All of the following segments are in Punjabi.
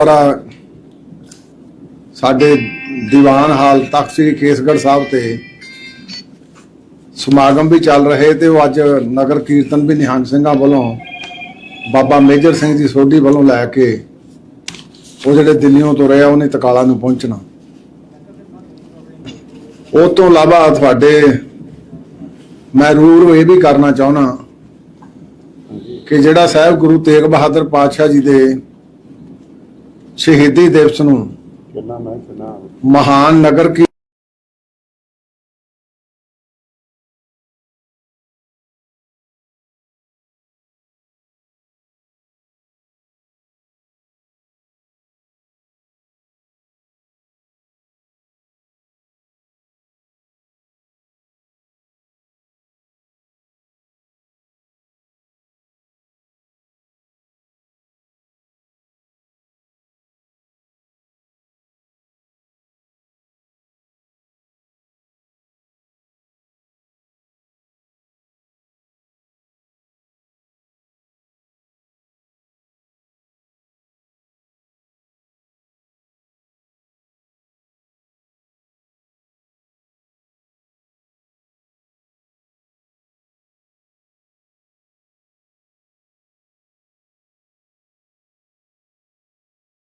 ਦੁਆਰਾ ਸਾਡੇ ਦੀਵਾਨ ਹਾਲ ਤਖਤ ਸ੍ਰੀ ਕੇਸਗੜ੍ਹ ਸਾਹਿਬ ਤੇ ਸਮਾਗਮ ਵੀ ਚੱਲ ਰਹੇ ਤੇ ਉਹ ਅੱਜ ਨਗਰ ਕੀਰਤਨ ਵੀ ਨਿਹੰਗ ਸਿੰਘਾਂ ਵੱਲੋਂ ਬਾਬਾ ਮੇਜਰ ਸਿੰਘ ਜੀ ਸੋਢੀ ਵੱਲੋਂ ਲੈ ਕੇ ਉਹ ਜਿਹੜੇ ਦਿੱਲੀੋਂ ਤੁਰੇ ਆ, ਉਹਨੇ ਤਕਾਲਾ ਨੂੰ ਪਹੁੰਚਣਾ। ਉਹ ਤੋਂ ਇਲਾਵਾ ਤੁਹਾਡੇ ਮੈਂ ਰੂਰ ਇਹ ਵੀ ਕਰਨਾ ਚਾਹੁੰਦਾ ਕਿ ਜਿਹੜਾ ਸਾਹਿਬ ਗੁਰੂ ਤੇਗ ਬਹਾਦਰ ਪਾਤਸ਼ਾਹ ਜੀ ਦੇ ਸ਼ਹੀਦੀ ਦਿਵਸ ਨੂੰ ਮਹਾਨ ਨਗਰ ਕੀ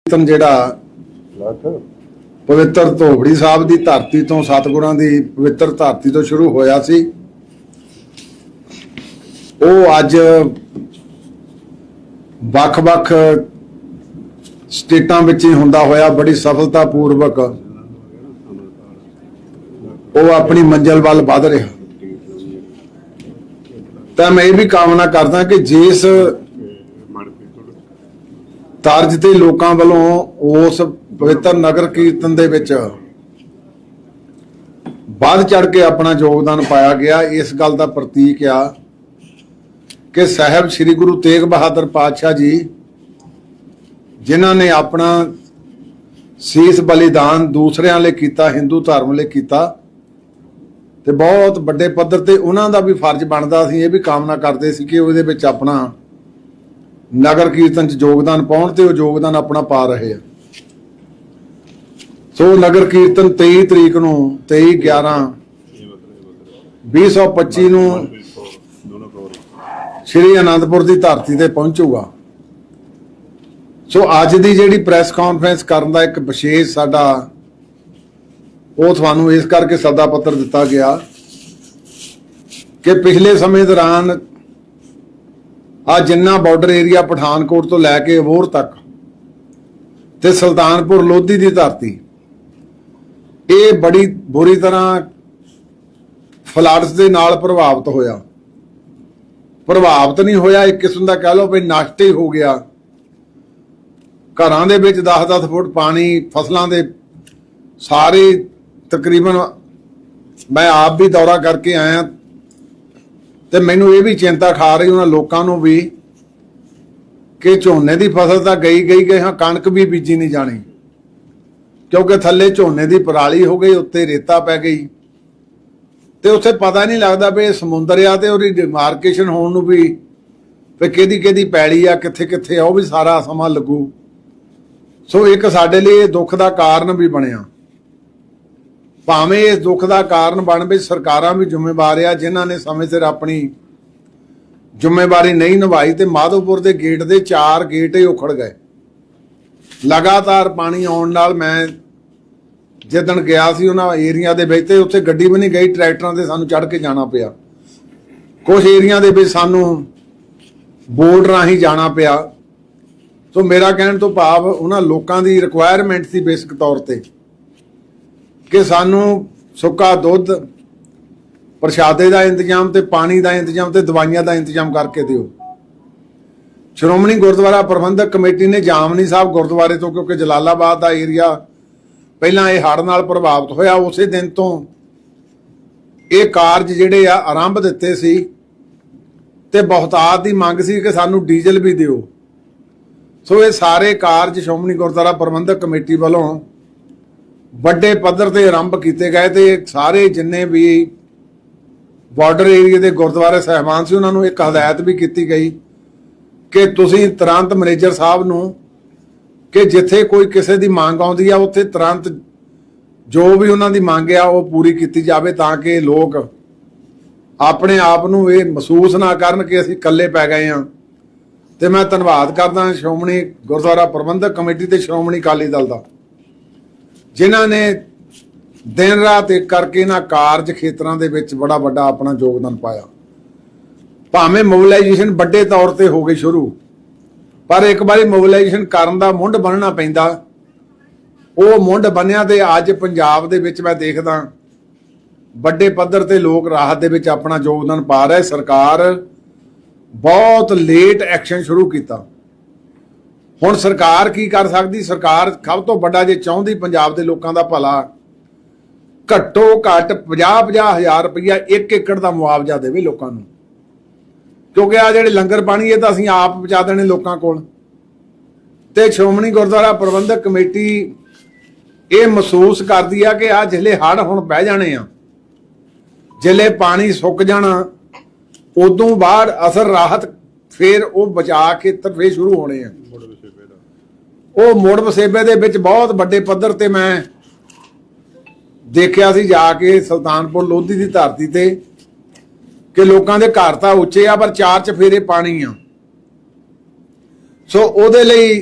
ਕੀਰਤਨ ਜਿਹੜਾ ਪਵਿੱਤਰ ਧੋਬੜੀ ਸਾਹਿਬ ਦੀ ਧਰਤੀ ਤੋਂ ਸਤਿਗੁਰਾਂ ਦੀ ਪਵਿੱਤਰ ਧਰਤੀ ਤੋਂ ਸ਼ੁਰੂ ਹੋਇਆ ਸੀ। ਉਹ ਅੱਜ ਵੱਖ-ਵੱਖ ਸਟੇਟਾਂ ਵਿੱਚ ਹੀ ਹੁੰਦਾ ਹੋਇਆ ਬੜੀ ਸਫਲਤਾ ਪੂਰਵਕ ਉਹ ਆਪਣੀ ਮੰਜ਼ਿਲ ਵੱਲ ਵਧ ਰਿਹਾ। ਤਾਂ ਮੈਂ ਇਹ ਵੀ ਕਾਮਨਾ ਕਰਦਾ ਕਿ ਜਿਸ ਤਰਜ ਤੇ ਲੋਕਾਂ ਵੱਲੋਂ ਉਸ ਪਵਿੱਤਰ ਨਗਰ ਕੀਰਤਨ ਦੇ ਵਿੱਚ ਵੱਧ ਚੜ ਕੇ ਆਪਣਾ ਯੋਗਦਾਨ ਪਾਇਆ ਗਿਆ। ਇਸ ਗੱਲ ਦਾ ਪ੍ਰਤੀਕ ਆ ਕਿ ਸਾਹਿਬ ਸ੍ਰੀ ਗੁਰੂ ਤੇਗ ਬਹਾਦਰ ਪਾਤਸ਼ਾਹ ਜੀ, ਜਿਨ੍ਹਾਂ ਨੇ ਆਪਣਾ ਸੀਸ ਬਲੀਦਾਨ ਦੂਸਰਿਆਂ ਲਈ ਕੀਤਾ, ਹਿੰਦੂ ਧਰਮ ਲਈ ਕੀਤਾ ਤੇ ਬਹੁਤ ਵੱਡੇ ਪੱਧਰ ਤੇ ਉਹਨਾਂ ਦਾ ਵੀ ਫਰਜ਼ ਬਣਦਾ ਸੀ। ਇਹ ਵੀ ਕਾਮਨਾ ਕਰਦੇ ਸੀ ਕਿ ਉਹਦੇ ਵਿੱਚ ਆਪਣਾ ਨਗਰ ਕੀਰਤਨ ਚ ਯੋਗਦਾਨ ਪਾਉਣ ਤੇ ਉਹ ਯੋਗਦਾਨ ਆਪਣਾ ਪਾ ਰਹੇ ਆ। ਸੋ ਨਗਰ ਕੀਰਤਨ 23 ਤਰੀਕ ਨੂੰ 23 11 2025 ਨੂੰ ਦੋਨੋਂ ਫਲੋਰ ਸ਼੍ਰੀ ਅਨੰਦਪੁਰ ਦੀ ਧਰਤੀ ਤੇ ਪਹੁੰਚੂਗਾ। ਸੋ ਅੱਜ ਦੀ ਜਿਹੜੀ ਪ੍ਰੈਸ ਕਾਨਫਰੰਸ ਕਰਨ ਦਾ ਇੱਕ ਵਿਸ਼ੇਸ਼ ਸਾਡਾ ਉਹ ਤੁਹਾਨੂੰ ਇਸ ਕਰਕੇ ਸੱਦਾ ਪੱਤਰ ਦਿੱਤਾ ਗਿਆ ਕਿ ਪਿਛਲੇ ਸਮੇਂ ਦੌਰਾਨ ਆ ਜਿੰਨਾ ਬਾਰਡਰ ਏਰੀਆ ਪਠਾਨਕੋਟ ਤੋਂ ਲੈ ਕੇ ਅਬੋਹਰ ਤੱਕ ਤੇ ਸੁਲਤਾਨਪੁਰ ਲੋਧੀ ਦੀ ਧਰਤੀ, ਇਹ ਬੜੀ ਬੁਰੀ ਤਰ੍ਹਾਂ ਫਲੱਡਸ ਦੇ ਨਾਲ ਪ੍ਰਭਾਵਿਤ ਹੋਇਆ। ਪ੍ਰਭਾਵਿਤ ਨਹੀਂ ਹੋਇਆ, ਇੱਕ ਕਿਸਮ ਦਾ ਕਹਿ ਲਓ ਵੀ ਨਸ਼ਟ ਹੀ ਹੋ ਗਿਆ। ਘਰਾਂ ਦੇ ਵਿੱਚ 10-10 ਫੁੱਟ ਪਾਣੀ, ਫਸਲਾਂ ਦੇ ਸਾਰੇ ਤਕਰੀਬਨ ਮੈਂ ਆਪ ਵੀ ਦੌਰਾ ਕਰਕੇ ਆਇਆ ਤੇ ਮੈਨੂੰ ਇਹ ਵੀ ਚਿੰਤਾ ਖਾ ਰਹੀ ਉਹਨਾਂ ਲੋਕਾਂ ਨੂੰ ਵੀ ਕਿ ਝੋਨੇ ਦੀ ਫਸਲ ਤਾਂ ਗਈ ਗਈ ਗਈ ਹਾਂ, ਕਣਕ ਵੀ ਬੀਜੀ ਨਹੀਂ ਜਾਣੀ। ਕਿਉਂਕਿ ਥੱਲੇ ਝੋਨੇ ਦੀ ਪਰਾਲੀ ਹੋ ਗਈ, ਉੱਤੇ ਰੇਤਾ ਪੈ ਗਈ। ਤੇ ਉੱਥੇ ਪਤਾ ਨਹੀਂ ਲੱਗਦਾ ਵੀ ਇਹ ਸਮੁੰਦਰ ਆ ਤੇ ਉਹਦੀ ਡਿਮਾਰਕੇਸ਼ਨ ਹੋਣ ਨੂੰ ਵੀ ਵੀ ਕਿਹਦੀ ਕਿਹਦੀ ਪੈਲੀ ਆ, ਕਿੱਥੇ ਕਿੱਥੇ ਆ, ਉਹ ਵੀ ਸਾਰਾ ਸਮਾਂ ਲੱਗੂ। ਸੋ ਇੱਕ ਸਾਡੇ ਲਈ ਇਹ ਦੁੱਖ ਦਾ ਕਾਰਨ ਵੀ ਬਣਿਆ। ਭਾਵੇਂ ਇਸ ਦੁੱਖ ਦਾ ਕਾਰਨ ਬਣ ਵੀ ਸਰਕਾਰਾਂ ਵੀ ਜ਼ਿੰਮੇਵਾਰ ਆ, ਜਿਨ੍ਹਾਂ ਨੇ ਸਮੇਂ ਸਿਰ ਆਪਣੀ ਜ਼ਿੰਮੇਵਾਰੀ ਨਹੀਂ ਨਿਭਾਈ ਤੇ ਮਾਧੋਪੁਰ ਦੇ ਗੇਟ ਦੇ ਚਾਰ ਗੇਟ ਹੀ ਉਖੜ ਗਏ। ਲਗਾਤਾਰ ਪਾਣੀ ਆਉਣ ਨਾਲ ਮੈਂ ਜਿੱਦਣ ਗਿਆ ਸੀ ਉਹਨਾਂ ਏਰੀਆ ਦੇ ਵਿੱਚ ਤੇ ਉੱਥੇ ਗੱਡੀ ਵੀ ਨਹੀਂ ਗਈ, ਟਰੈਕਟਰਾਂ ਤੇ ਸਾਨੂੰ ਚੜ੍ਹ ਕੇ ਜਾਣਾ ਪਿਆ। ਕੁਝ ਏਰੀਆ ਦੇ ਵਿੱਚ ਸਾਨੂੰ ਬੋਰਡ ਰਾਹੀਂ ਜਾਣਾ ਪਿਆ। ਸੋ ਮੇਰਾ ਕਹਿਣ ਤੋਂ ਭਾਵ ਉਹਨਾਂ ਲੋਕਾਂ ਦੀ ਰਿਕੁਆਇਰਮੈਂਟ ਸੀ ਬੇਸਿਕ ਤੌਰ ਤੇ। ਕਿ ਸਾਨੂੰ ਸੁੱਕਾ ਦੁੱਧ, ਪ੍ਰਸ਼ਾਦੇ ਦਾ ਇੰਤਜ਼ਾਮ ਤੇ ਪਾਣੀ ਦਾ ਇੰਤਜ਼ਾਮ ਤੇ ਦਵਾਈਆਂ ਦਾ ਇੰਤਜ਼ਾਮ ਕਰਕੇ ਦਿਓ। ਸ਼੍ਰੋਮਣੀ ਗੁਰਦੁਆਰਾ ਪ੍ਰਬੰਧਕ ਕਮੇਟੀ ਨੇ ਜਾਮਨੀ ਸਾਹਿਬ ਗੁਰਦੁਆਰੇ ਤੋਂ, ਕਿਉਂਕਿ ਜਲਾਲਾਬਾਦ ਦਾ ਏਰੀਆ ਪਹਿਲਾਂ ਇਹ ਹੜ੍ਹ ਨਾਲ ਪ੍ਰਭਾਵਿਤ ਹੋਇਆ, ਉਸੇ ਦਿਨ ਤੋਂ ਇਹ ਕਾਰਜ ਜਿਹੜੇ ਆ, ਆਰੰਭ ਦਿੱਤੇ ਸੀ ਤੇ ਬਹੁਤਾਤ ਦੀ ਮੰਗ ਸੀ ਕਿ ਸਾਨੂੰ ਡੀਜ਼ਲ ਵੀ ਦਿਓ। ਸੋ ਇਹ ਸਾਰੇ ਕਾਰਜ ਸ਼੍ਰੋਮਣੀ ਗੁਰਦੁਆਰਾ ਪ੍ਰਬੰਧਕ ਕਮੇਟੀ ਵੱਲੋਂ ਵੱਡੇ ਪੱਧਰ ਤੇ ਆਰੰਭ ਕੀਤੇ ਗਏ ਤੇ ਸਾਰੇ ਜਿੰਨੇ ਵੀ ਬਾਰਡਰ ਏਰੀਆ ਦੇ ਗੁਰਦੁਆਰੇ ਸਹਿਬਾਨ ਸੀ, ਉਹਨਾਂ ਨੂੰ ਇੱਕ ਹਦਾਇਤ ਵੀ ਕੀਤੀ ਗਈ ਕਿ ਤੁਸੀਂ ਤੁਰੰਤ ਮੈਨੇਜਰ ਸਾਹਿਬ ਨੂੰ ਕਿ ਜਿੱਥੇ ਕੋਈ ਕਿਸੇ ਦੀ ਮੰਗ ਆਉਂਦੀ ਆ, ਉੱਥੇ ਤੁਰੰਤ ਜੋ ਵੀ ਉਹਨਾਂ ਦੀ ਮੰਗ ਆ, ਉਹ ਪੂਰੀ ਕੀਤੀ ਜਾਵੇ ਤਾਂ ਕਿ ਲੋਕ ਆਪਣੇ ਆਪ ਨੂੰ ਇਹ ਮਹਿਸੂਸ ਨਾ ਕਰਨ ਕਿ ਅਸੀਂ ਇਕੱਲੇ ਪੈ ਗਏ ਆ। ਤੇ ਮੈਂ ਧੰਨਵਾਦ ਕਰਦਾ ਸ਼੍ਰੋਮਣੀ ਗੁਰਦੁਆਰਾ ਪ੍ਰਬੰਧਕ ਕਮੇਟੀ ਤੇ ਸ਼੍ਰੋਮਣੀ ਅਕਾਲੀ ਦਲ ਦਾ। ਜਿਨ੍ਹਾਂ ਨੇ ਦਿਨ ਰਾਤ ਇੱਕ ਕਰਕੇ ਇਹਨਾਂ ਕਾਰਜ ਖੇਤਰਾਂ ਦੇ ਵਿੱਚ ਬੜਾ ਵੱਡਾ ਆਪਣਾ ਯੋਗਦਾਨ ਪਾਇਆ। ਭਾਵੇਂ ਮੋਬਿਲਾਈਜੇਸ਼ਨ ਵੱਡੇ ਤੌਰ ਤੇ ਹੋ ਗਈ ਸ਼ੁਰੂ, ਪਰ ਇੱਕ ਵਾਰੀ ਮੋਬਿਲਾਈਜੇਸ਼ਨ ਕਰਨ ਦਾ ਮੁੰਡ ਬੰਨਣਾ ਪੈਂਦਾ। ਉਹ ਮੁੰਡ ਬੰਨਿਆ ਤੇ ਅੱਜ ਪੰਜਾਬ ਦੇ ਵਿੱਚ ਮੈਂ ਦੇਖਦਾ ਵੱਡੇ ਪੱਧਰ ਤੇ ਲੋਕ ਰਾਹਤ ਦੇ ਵਿੱਚ ਆਪਣਾ ਯੋਗਦਾਨ ਪਾ ਰਹੇ। ਸਰਕਾਰ ਬਹੁਤ ਲੇਟ ਐਕਸ਼ਨ ਸ਼ੁਰੂ ਕੀਤਾ। ਹੁਣ ਸਰਕਾਰ ਕੀ ਕਰ ਸਕਦੀ? ਸਰਕਾਰ ਸਭ ਤੋਂ ਵੱਡਾ ਜੇ ਚਾਹੁੰਦੀ ਪੰਜਾਬ ਦੇ ਲੋਕਾਂ ਦਾ ਭਲਾ, ਘੱਟੋ ਘੱਟ 50-50 ਹਜ਼ਾਰ ਰੁਪਇਆ ਇੱਕ ਏਕੜ ਦਾ ਮੁਆਵਜ਼ਾ ਦੇਵੇ ਲੋਕਾਂ ਨੂੰ। ਕਿਉਂਕਿ ਆ ਜਿਹੜੇ ਲੰਗਰ ਪਾਣੀ, ਇਹ ਤਾਂ ਅਸੀਂ ਆਪ ਪਹੁੰਚਾ ਦੇਣੇ ਲੋਕਾਂ ਕੋਲ। ਤੇ ਸ਼੍ਰੋਮਣੀ ਗੁਰਦੁਆਰਾ ਪ੍ਰਬੰਧਕ ਕਮੇਟੀ ਇਹ ਮਹਿਸੂਸ ਕਰਦੀ ਆ ਕਿ ਆ ਜਿਹੜੇ ਹੜ ਹੁਣ ਬਹਿ ਜਾਣੇ ਆ। ਜਿਹੜੇ ਪਾਣੀ ਸੁੱਕ ਜਾਣਾ, ਉਦੋਂ ਬਾਅਦ ਅਸਰ ਰਾਹਤ ਫੇਰ ਉਹ ਬਚਾ ਖੇਤਰ ਫੇਰ ਸ਼ੁਰੂ ਹੋਣੇ ਆ। ਉਹ ਮੋੜ ਵਸੇਬੇ ਦੇ ਵਿੱਚ ਬਹੁਤ ਵੱਡੇ ਪੱਧਰ ਤੇ ਮੈਂ ਦੇਖਿਆ ਸੀ ਜਾ ਕੇ ਸੁਲਤਾਨਪੁਰ ਲੋਧੀ ਦੀ ਧਰਤੀ ਤੇ ਕਿ ਲੋਕਾਂ ਦੇ ਘਰ ਤਾਂ ਉੱਚੇ ਆ, ਪਰ ਚਾਰ ਚਫੇਰੇ ਪਾਣੀ ਆ। ਸੋ ਉਹਦੇ ਲਈ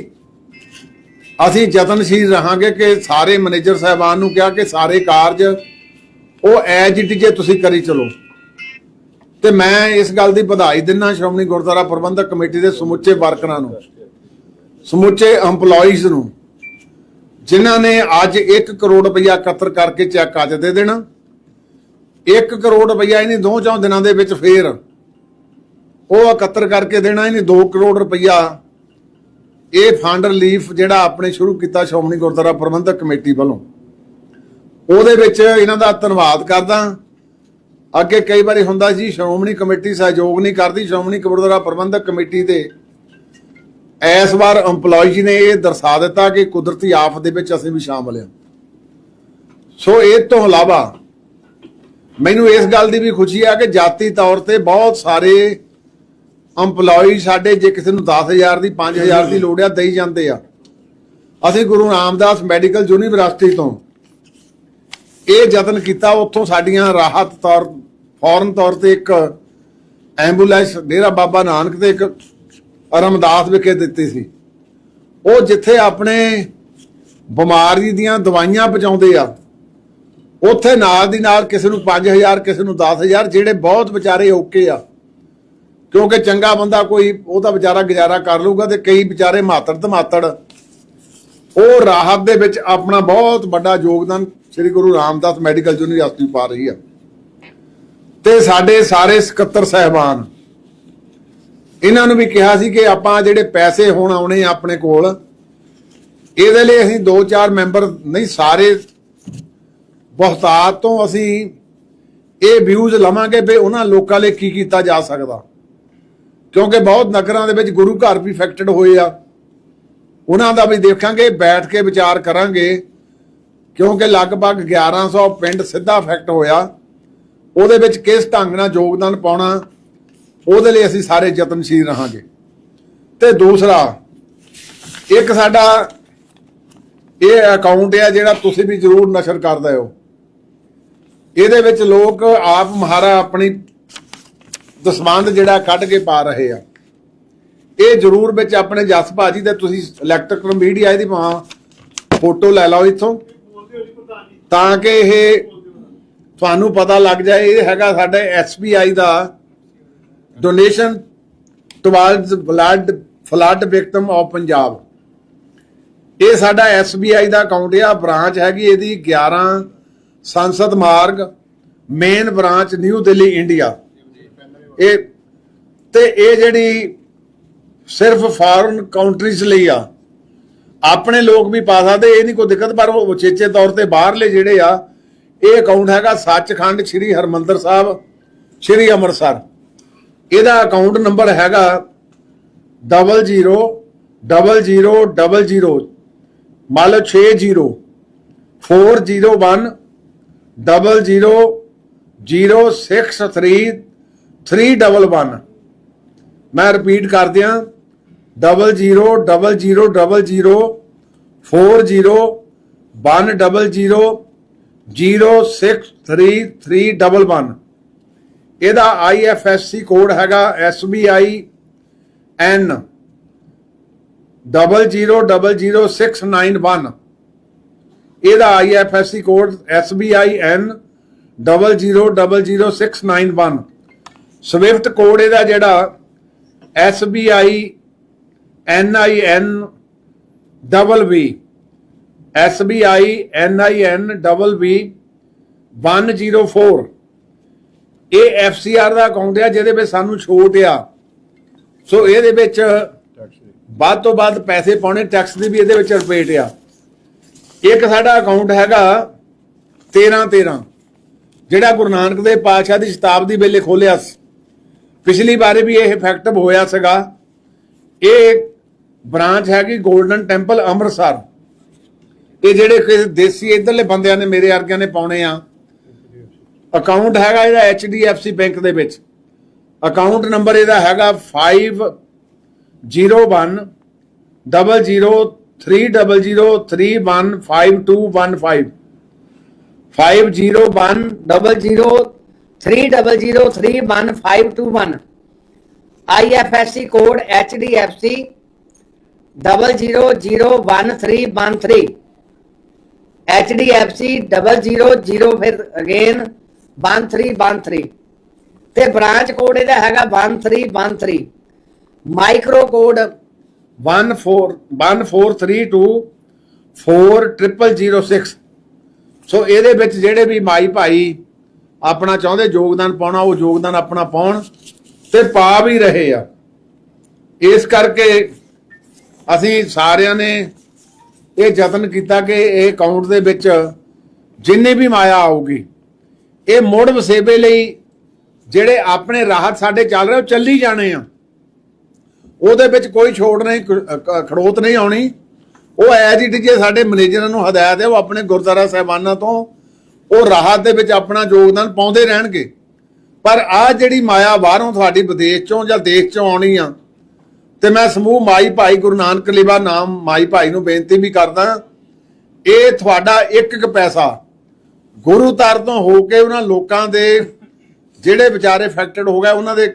ਅਸੀਂ ਯਤਨਸ਼ੀਲ ਰਹਾਂਗੇ ਕਿ ਸਾਰੇ ਮੈਨੇਜਰ ਸਾਹਿਬਾਨ ਨੂੰ ਕਿਹਾ ਕਿ ਸਾਰੇ ਕਾਰਜ ਉਹ ਐਜ ਇਟ ਜੇ ਤੁਸੀਂ ਕਰੀ ਚਲੋ। ਤੇ ਮੈਂ ਇਸ ਗੱਲ ਦੀ ਵਧਾਈ ਦਿੰਦਾ ਸ਼੍ਰੋਮਣੀ ਗੁਰਦੁਆਰਾ ਪ੍ਰਬੰਧਕ ਕਮੇਟੀ ਦੇ ਸਮੁੱਚੇ ਵਰਕਰਾਂ ਨੂੰ। ਸਮੁੱਚੇ EMPLOYEES ਨੂੰ, ਜਿਨ੍ਹਾਂ ਨੇ ਅੱਜ 1 ਕਰੋੜ ਰੁਪਇਆ ਇਕੱਤਰ ਕਰਕੇ ਚੈੱਕ ਅੱਜ ਦੇ ਦੇਣਾ। 1 ਕਰੋੜ ਰੁਪਇਆ ਇਹਨੇ ਦੋ ਚੌਂ ਦਿਨਾਂ ਦੇ ਵਿੱਚ ਫੇਰ ਉਹ ਇਕੱਤਰ ਕਰਕੇ ਦੇਣਾ, ਇਹਨੇ 2 ਕਰੋੜ ਰੁਪਇਆ ਇਹ ਫੰਡ ਰਿਲੀਫ ਜਿਹੜਾ ਆਪਣੇ ਸ਼ੁਰੂ ਕੀਤਾ ਸ਼੍ਰੋਮਣੀ ਗੁਰਦੁਆਰਾ ਪ੍ਰਬੰਧਕ ਕਮੇਟੀ ਵੱਲੋਂ। ਉਹਦੇ ਵਿੱਚ ਇਹਨਾਂ ਦਾ ਧੰਨਵਾਦ ਕਰਦਾ। ਅੱਗੇ ਕਈ ਵਾਰੀ ਹੁੰਦਾ ਜੀ ਸ਼੍ਰੋਮਣੀ ਕਮੇਟੀ ਸਹਿਯੋਗ ਨਹੀਂ ਕਰਦੀ, ਸ਼੍ਰੋਮਣੀ ਗੁਰਦੁਆਰਾ ਪ੍ਰਬੰਧਕ ਕਮੇਟੀ ਦੇ ਇਸ ਵਾਰ EMPLOYEES ਨੇ ਇਹ ਦਰਸਾ ਦਿੱਤਾ ਕਿ ਕੁਦਰਤੀ ਆਫਤ ਦੇ ਵਿੱਚ ਅਸੀਂ ਵੀ ਸ਼ਾਮਲ ਹਾਂ। ਸੋ ਇਹ ਤੋਂ ਇਲਾਵਾ ਮੈਨੂੰ ਇਸ ਗੱਲ ਦੀ ਵੀ ਖੁਸ਼ੀ ਆ ਕਿ ਜਾਤੀ ਤੌਰ ਤੇ ਬਹੁਤ ਸਾਰੇ EMPLOYEE ਸਾਡੇ ਜੇ ਕਿਸੇ ਨੂੰ 10000 ਦੀ 5000 ਦੀ ਲੋੜ ਆ, ਦੇਈ ਜਾਂਦੇ ਆ। ਅਸੀਂ ਗੁਰੂ ਰਾਮਦਾਸ ਮੈਡੀਕਲ ਯੂਨੀਵਰਸਿਟੀ ਤੋਂ ਇਹ ਯਤਨ ਕੀਤਾ, ਉੱਥੋਂ ਸਾਡੀਆਂ ਰਾਹਤ ਤੌਰ, ਫੌਰਨ ਤੌਰ ਤੇ ਇੱਕ ਐਂਬੂਲੈਂਸ, ਡੇਰਾ ਬਾਬਾ ਨਾਨਕ ਤੇ ਇੱਕ ਰਮਦਾਸ ਵਿਖੇ ਦਿੱਤੀ ਸੀ। ਉਹ ਜਿੱਥੇ ਆਪਣੇ ਬਿਮਾਰੀ ਦੀਆਂ ਦਵਾਈਆਂ ਪਹੁੰਚਾਉਂਦੇ ਆ, ਉੱਥੇ ਨਾਲ ਦੀ ਨਾਲ ਕਿਸੇ ਨੂੰ 5000 ਕਿਸੇ ਨੂੰ 10000 ਜਿਹੜੇ ਬਹੁਤ ਵਿਚਾਰੇ ਓਕੇ ਆ। ਕਿਉਂਕਿ ਚੰਗਾ ਬੰਦਾ ਕੋਈ, ਉਹ ਤਾਂ ਵਿਚਾਰਾ ਗੁਜ਼ਾਰਾ ਕਰ ਲੂਗਾ ਤੇ ਕਈ ਵਿਚਾਰੇ ਮਾਤੜ ਧਮਾਤੜ ਉਹ ਰਾਹਤ ਦੇ ਵਿੱਚ ਆਪਣਾ ਬਹੁਤ ਵੱਡਾ ਯੋਗਦਾਨ ਸ੍ਰੀ ਗੁਰੂ ਰਾਮਦਾਸ ਮੈਡੀਕਲ ਯੂਨੀਵਰਸਿਟੀ ਪਾ ਰਹੀ ਆ। ਤੇ ਸਾਡੇ ਸਾਰੇ ਸਕੱਤਰ ਸਹਿਬਾਨ ਇਹਨਾਂ ਨੂੰ ਵੀ ਕਿਹਾ ਸੀ ਕਿ ਆਪਾਂ ਜਿਹੜੇ ਪੈਸੇ ਹੁਣ ਆਉਣੇ ਆਪਣੇ ਕੋਲ, ਇਹਦੇ ਲਈ ਅਸੀਂ ਦੋ ਚਾਰ ਮੈਂਬਰ ਨਹੀਂ, ਸਾਰੇ ਬਹੁਤਾਤ ਤੋਂ ਅਸੀਂ ਇਹ ਵਿਊਜ਼ ਲਵਾਂਗੇ ਵੀ ਉਹਨਾਂ ਲੋਕਾਂ ਲਈ ਕੀ ਕੀਤਾ ਜਾ ਸਕਦਾ। ਕਿਉਂਕਿ ਬਹੁਤ ਨਗਰਾਂ ਦੇ ਵਿੱਚ ਗੁਰੂ ਘਰ ਵੀ ਇਫੈਕਟਡ ਹੋਏ ਆ। ਉਹਨਾਂ ਦਾ ਵੀ ਦੇਖਾਂਗੇ, ਬੈਠ ਕੇ ਵਿਚਾਰ ਕਰਾਂਗੇ। ਕਿਉਂਕਿ ਲਗਭਗ 1100 ਪਿੰਡ ਸਿੱਧਾ ਇਫੈਕਟ ਹੋਇਆ। ਉਹਦੇ ਵਿੱਚ ਕਿਸ ਢੰਗ ਨਾਲ ਯੋਗਦਾਨ ਪਾਉਣਾ ਉਹਦੇ ਲਈ ਅਸੀਂ ਸਾਰੇ ਯਤਨਸ਼ੀਲ ਰਹਾਂਗੇ। ਤੇ ਦੂਸਰਾ, ਇੱਕ ਸਾਡਾ ਇਹ ਅਕਾਊਂਟ ਹੈ ਜਿਹੜਾ ਤੁਸੀਂ ਵੀ ਜ਼ਰੂਰ ਨਸ਼ਰ ਕਰਦੇ ਹੋ। ਇਹਦੇ ਵਿੱਚ ਲੋਕ ਆਪ ਮਹਾਰਾ ਆਪਣੀ ਦਸਵੰਦ ਜਿਹੜਾ ਕੱਢ ਕੇ ਪਾ ਰਹੇ ਆ। ਇਹ ਜ਼ਰੂਰ ਵਿੱਚ ਆਪਣੇ ਜਸ ਭਾਜੀ ਤੇ ਤੁਸੀਂ ਇਲੈਕਟ੍ਰਿਕ ਮੀਡੀਆ ਇਹਦੀ ਭਾਂ ਫੋਟੋ ਲੈ ਲਓ ਇੱਥੋਂ। ਤਾਂ ਕਿ ਇਹ ਤੁਹਾਨੂੰ ਪਤਾ ਲੱਗ ਜਾਏ, ਇਹ ਹੈਗਾ ਸਾਡੇ SBI the donation towards blood flood victim of Punjab ਇਹ ਸਾਡਾ SBI ਦਾ ਅਕਾਊਂਟ ਆ ਬ੍ਰਾਂਚ ਹੈਗੀ ਇਹਦੀ 11 Sansad Marg main branch New Delhi India ਇਹ, ਤੇ ਇਹ ਜਿਹੜੀ ਸਿਰਫ ਫੋਰਨ ਕੰਟਰੀਜ਼ ਲਈ ਆ। ਆਪਣੇ ਲੋਕ ਵੀ ਪਾ ਸਕਦੇ, ਇਹ ਨਹੀਂ ਕੋਈ ਦਿੱਕਤ, ਪਰ ਉਹ ਉਚੇਚੇ ਤੌਰ ਤੇ ਬਾਹਰਲੇ ਜਿਹੜੇ ਆ, ਇਹ ਅਕਾਊਂਟ ਹੈਗਾ ਸੱਚਖੰਡ ਸ੍ਰੀ ਹਰਮੰਦਰ ਸਾਹਿਬ, ਸ੍ਰੀ ਅੰਮ੍ਰਿਤਸਰ। ਇਹਦਾ ਅਕਾਊਂਟ ਨੰਬਰ ਹੈਗਾ 00 00 00 ਮੰਨ ਲਓ 60 401 00 063 311 ਮੈਂ ਰਿਪੀਟ ਕਰ ਦਿਆਂ 00 00 00 4010063311 ਇਹਦਾ IFSC ਕੋਡ ਹੈਗਾ SBI N 0000691 ਇਹਦਾ IFSC code SBI N 0000691 swift code ਇਹਦਾ ਜਿਹੜਾ SBI NIN double V SBI NIN double V 104 ਇਹ FCR ਦਾ ਅਕਾਊਂਟ ਆ, ਜਿਹਦੇ ਵਿੱਚ ਸਾਨੂੰ ਛੋਟ ਆ। ਸੋ ਇਹਦੇ ਵਿੱਚ ਵੱਧ ਤੋਂ ਵੱਧ ਪੈਸੇ ਪਾਉਣੇ ਟੈਕਸ ਦੀ ਵੀ ਇਹਦੇ ਵਿੱਚ ਰਿਪੇਟ ਆ। ਇੱਕ ਸਾਡਾ ਅਕਾਊਂਟ ਹੈਗਾ 13 13 ਜਿਹੜਾ ਗੁਰੂ ਨਾਨਕ ਦੇਵ ਪਾਤਸ਼ਾਹ ਦੀ ਸ਼ਤਾਬਦੀ ਵੇਲੇ ਖੋਲਿਆ ਸੀ। ਪਿਛਲੀ ਵਾਰੀ ਵੀ ਇਹ ਇਫੈਕਟਿਵ ਹੋਇਆ ਸੀਗਾ। ਇਹ ਬ੍ਰਾਂਚ ਹੈਗੀ 골ਡਨ ਟੈਂਪਲ ਅੰਮ੍ਰਿਤਸਰ। ਇਹ ਜਿਹੜੇ ਕਿਸੇ ਦੇਸੀ, ਇਧਰਲੇ ਬੰਦਿਆਂ ਨੇ ਮੇਰੇ ਵਰਗਿਆਂ ਨੇ ਪਾਉਣੇ ਆ। ਅਕਾਊਂਟ ਹੈਗਾ ਇਹਦਾ HDFC ਬੈਂਕ ਦੇ ਵਿੱਚ ਅਕਾਊਂਟ ਨੰਬਰ ਇਹਦਾ ਹੈਗਾ 501 300300315215 501 IFSC ਕੋਡ HDFC 00013113 HDFC 000 ਫਿਰ ਅਗੇਨ 300300315215 three one three ਤੇ ਬ੍ਰਾਂਚ ਕੋਡ ਇਹਦਾ ਹੈਗਾ 1313 ਮਾਈਕਰੋ ਕੋਡ 14143240006 ਸੋ ਇਹਦੇ ਵਿੱਚ ਜਿਹੜੇ ਵੀ ਮਾਈ ਭਾਈ ਆਪਣਾ ਚਾਹੁੰਦੇ ਯੋਗਦਾਨ ਪਾਉਣਾ, ਉਹ ਯੋਗਦਾਨ ਆਪਣਾ ਪਾਉਣ ਤੇ ਪਾ ਵੀ ਰਹੇ ਆ। ਇਸ ਕਰਕੇ ਅਸੀਂ ਸਾਰਿਆਂ ਨੇ ਇਹ ਯਤਨ ਕੀਤਾ ਕਿ ਇਹ ਅਕਾਊਂਟ ਦੇ ਵਿੱਚ ਜਿੰਨੀ ਵੀ ਮਾਇਆ ਆਊਗੀ ਇਹ ਮੁੜ ਵਸੇਬੇ ਲਈ ਜਿਹੜੇ ਆਪਣੇ ਰਾਹਤ ਸਾਡੇ ਚੱਲ ਰਹੇ, ਉਹ ਚੱਲੀ ਜਾਣੇ ਆ। ਉਹਦੇ ਵਿੱਚ ਕੋਈ ਛੋੜ ਨਹੀਂ ਖੜੋਤ ਨਹੀਂ ਆਉਣੀ। ਉਹ ਐਜ ਇਟ ਜੇ ਸਾਡੇ ਮੈਨੇਜਰਾਂ ਨੂੰ ਹਦਾਇਤ ਹੈ, ਉਹ ਆਪਣੇ ਗੁਰਦੁਆਰਾ ਸਾਹਿਬਾਨਾਂ ਤੋਂ ਉਹ ਰਾਹਤ ਦੇ ਵਿੱਚ ਆਪਣਾ ਯੋਗਦਾਨ ਪਾਉਂਦੇ ਰਹਿਣਗੇ। ਪਰ ਆ ਜਿਹੜੀ ਮਾਇਆ ਬਾਹਰੋਂ ਤੁਹਾਡੀ ਵਿਦੇਸ਼ ਚੋਂ ਜਾਂ ਦੇਸ਼ ਚੋਂ ਆਉਣੀ ਆ, ਤੇ ਮੈਂ ਸਮੂਹ ਮਾਈ ਭਾਈ ਗੁਰੂ ਨਾਨਕ ਲਿਵਾ ਨਾਮ ਮਾਈ ਭਾਈ ਨੂੰ ਬੇਨਤੀ ਵੀ ਕਰਦਾ, ਇਹ ਤੁਹਾਡਾ ਇੱਕ ਇੱਕ ਪੈਸਾ ਗੁਰੂ ਦਰ ਤੋਂ ਹੋ ਕੇ ਉਹਨਾਂ ਲੋਕਾਂ ਦੇ ਜਿਹੜੇ ਵਿਚਾਰੇ ਅਫੈਕਟਡ ਹੋ ਗਏ, ਉਹਨਾਂ ਦੇ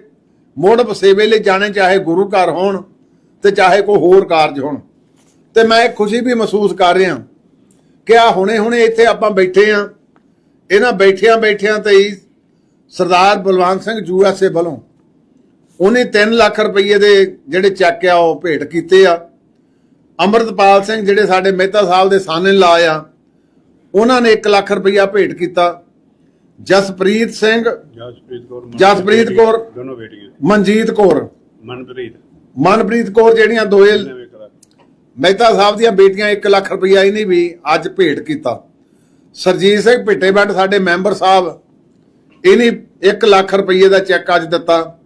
ਮੁੜ ਵਸੇਵੇ ਲਈ ਜਾਣੇ, ਚਾਹੇ ਗੁਰੂ ਘਰ ਹੋਣ ਤੇ ਚਾਹੇ ਕੋਈ ਹੋਰ ਕਾਰਜ ਹੋਣ। ਤੇ ਮੈਂ ਇੱਕ ਖੁਸ਼ੀ ਵੀ ਮਹਿਸੂਸ ਕਰ ਰਿਹਾ ਕਿ ਆ ਹੁਣੇ ਹੁਣੇ ਇੱਥੇ ਆਪਾਂ ਬੈਠੇ ਆ ਇਹਨਾਂ ਬੈਠਿਆਂ ਬੈਠਿਆਂ ਤੇ ਹੀ ਸਰਦਾਰ ਬਲਵੰਤ ਸਿੰਘ ਯੂਐਸਏ ਵੱਲੋਂ ਉਹਨੇ 3 ਲੱਖ ਰੁਪਏ ਦੇ ਜਿਹੜੇ ਚੈੱਕ ਆ, ਉਹ ਭੇਟ ਕੀਤੇ ਆ। ਅੰਮ੍ਰਿਤਪਾਲ ਸਿੰਘ ਜਿਹੜੇ ਸਾਡੇ ਮਹਿਤਾ ਸਾਹਿਬ ਦੇ ਸਾਨੇ ਲਾ ਆ ਉਹਨਾਂ ਨੇ 1 ਲੱਖ ਰੁਪਇਆ ਭੇਟ ਕੀਤਾ। ਜਸਪ੍ਰੀਤ ਸਿੰਘ ਜਸਪ੍ਰੀਤ ਕੌਰ ਮਨਪ੍ਰੀਤ ਜਸਪ੍ਰੀਤ ਕੌਰ। ਦੋਨੋਂ ਬੇਟੀਆਂ। ਮਨਜੀਤ ਕੌਰ। ਮਨਪ੍ਰੀਤ। ਮਨਪ੍ਰੀਤ ਕੌਰ ਜਿਹੜੀਆਂ ਦੋਏ ਕਰਾ ਮਹਿਤਾ ਸਾਹਿਬ ਦੀਆਂ ਬੇਟੀਆਂ 1 ਲੱਖ ਰੁਪਇਆ ਇਹਨੇ ਵੀ ਅੱਜ ਭੇਟ ਕੀਤਾ। ਸਰਜੀਤ ਸਿੰਘ ਭਿੱਟੇਬੈਂਡ ਸਾਡੇ ਮੈਂਬਰ ਸਾਹਿਬ ਇਹਨੇ 1 ਲੱਖ ਰੁਪਏ ਦਾ ਚੈੱਕ ਅੱਜ ਦਿੱਤਾ।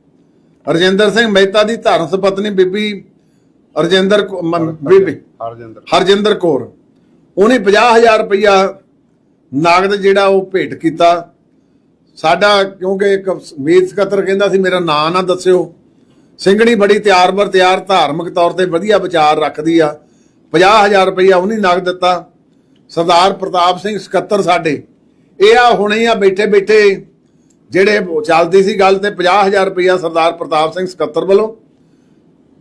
ਰਜਿੰਦਰ ਸਿੰਘ ਮਹਿਤਾ ਦੀ ਧਰਮ ਸੁਪਤਨੀ ਬੀਬੀ ਰਜਿੰਦਰ ਕੌ- ਬੀਬੀ ਹਰਜਿੰਦਰ। ਹਰਜਿੰਦਰ ਕੌਰ। ਉਹਨੇ 50000 ਰੁਪਇਆ ਨਗਦ ਜਿਹੜਾ ਉਹ ਭੇਟ ਕੀਤਾ। ਸਾਡਾ ਕਿਉਂਕਿ ਇੱਕ ਮੀਤ ਸਕੱਤਰ ਕਹਿੰਦਾ ਸੀ, ਮੇਰਾ ਨਾਂ ਨਾ ਦੱਸਿਓ। ਸਿੰਘਣੀ ਬੜੀ ਤਿਆਰ ਬਰ ਤਿਆਰ, ਧਾਰਮਿਕ ਤੌਰ ਤੇ ਵਧੀਆ ਵਿਚਾਰ ਰੱਖਦੀ ਆ। 50000 ਰੁਪਇਆ ਉਹਨੇ ਨਗਦ ਦਿੱਤਾ। ਸਰਦਾਰ ਪ੍ਰਤਾਪ ਸਿੰਘ ਸਕੱਤਰ ਸਾਡੇ। ਇਹ ਆ ਹੁਣੇ ਆ ਬੈਠੇ ਬੈਠੇ ਜਿਹੜੇ ਚੱਲਦੀ ਸੀ ਗੱਲ ਤੇ 50000 ਰੁਪਇਆ ਸਰਦਾਰ ਪ੍ਰਤਾਪ ਸਿੰਘ ਸਕੱਤਰ ਵੱਲੋਂ।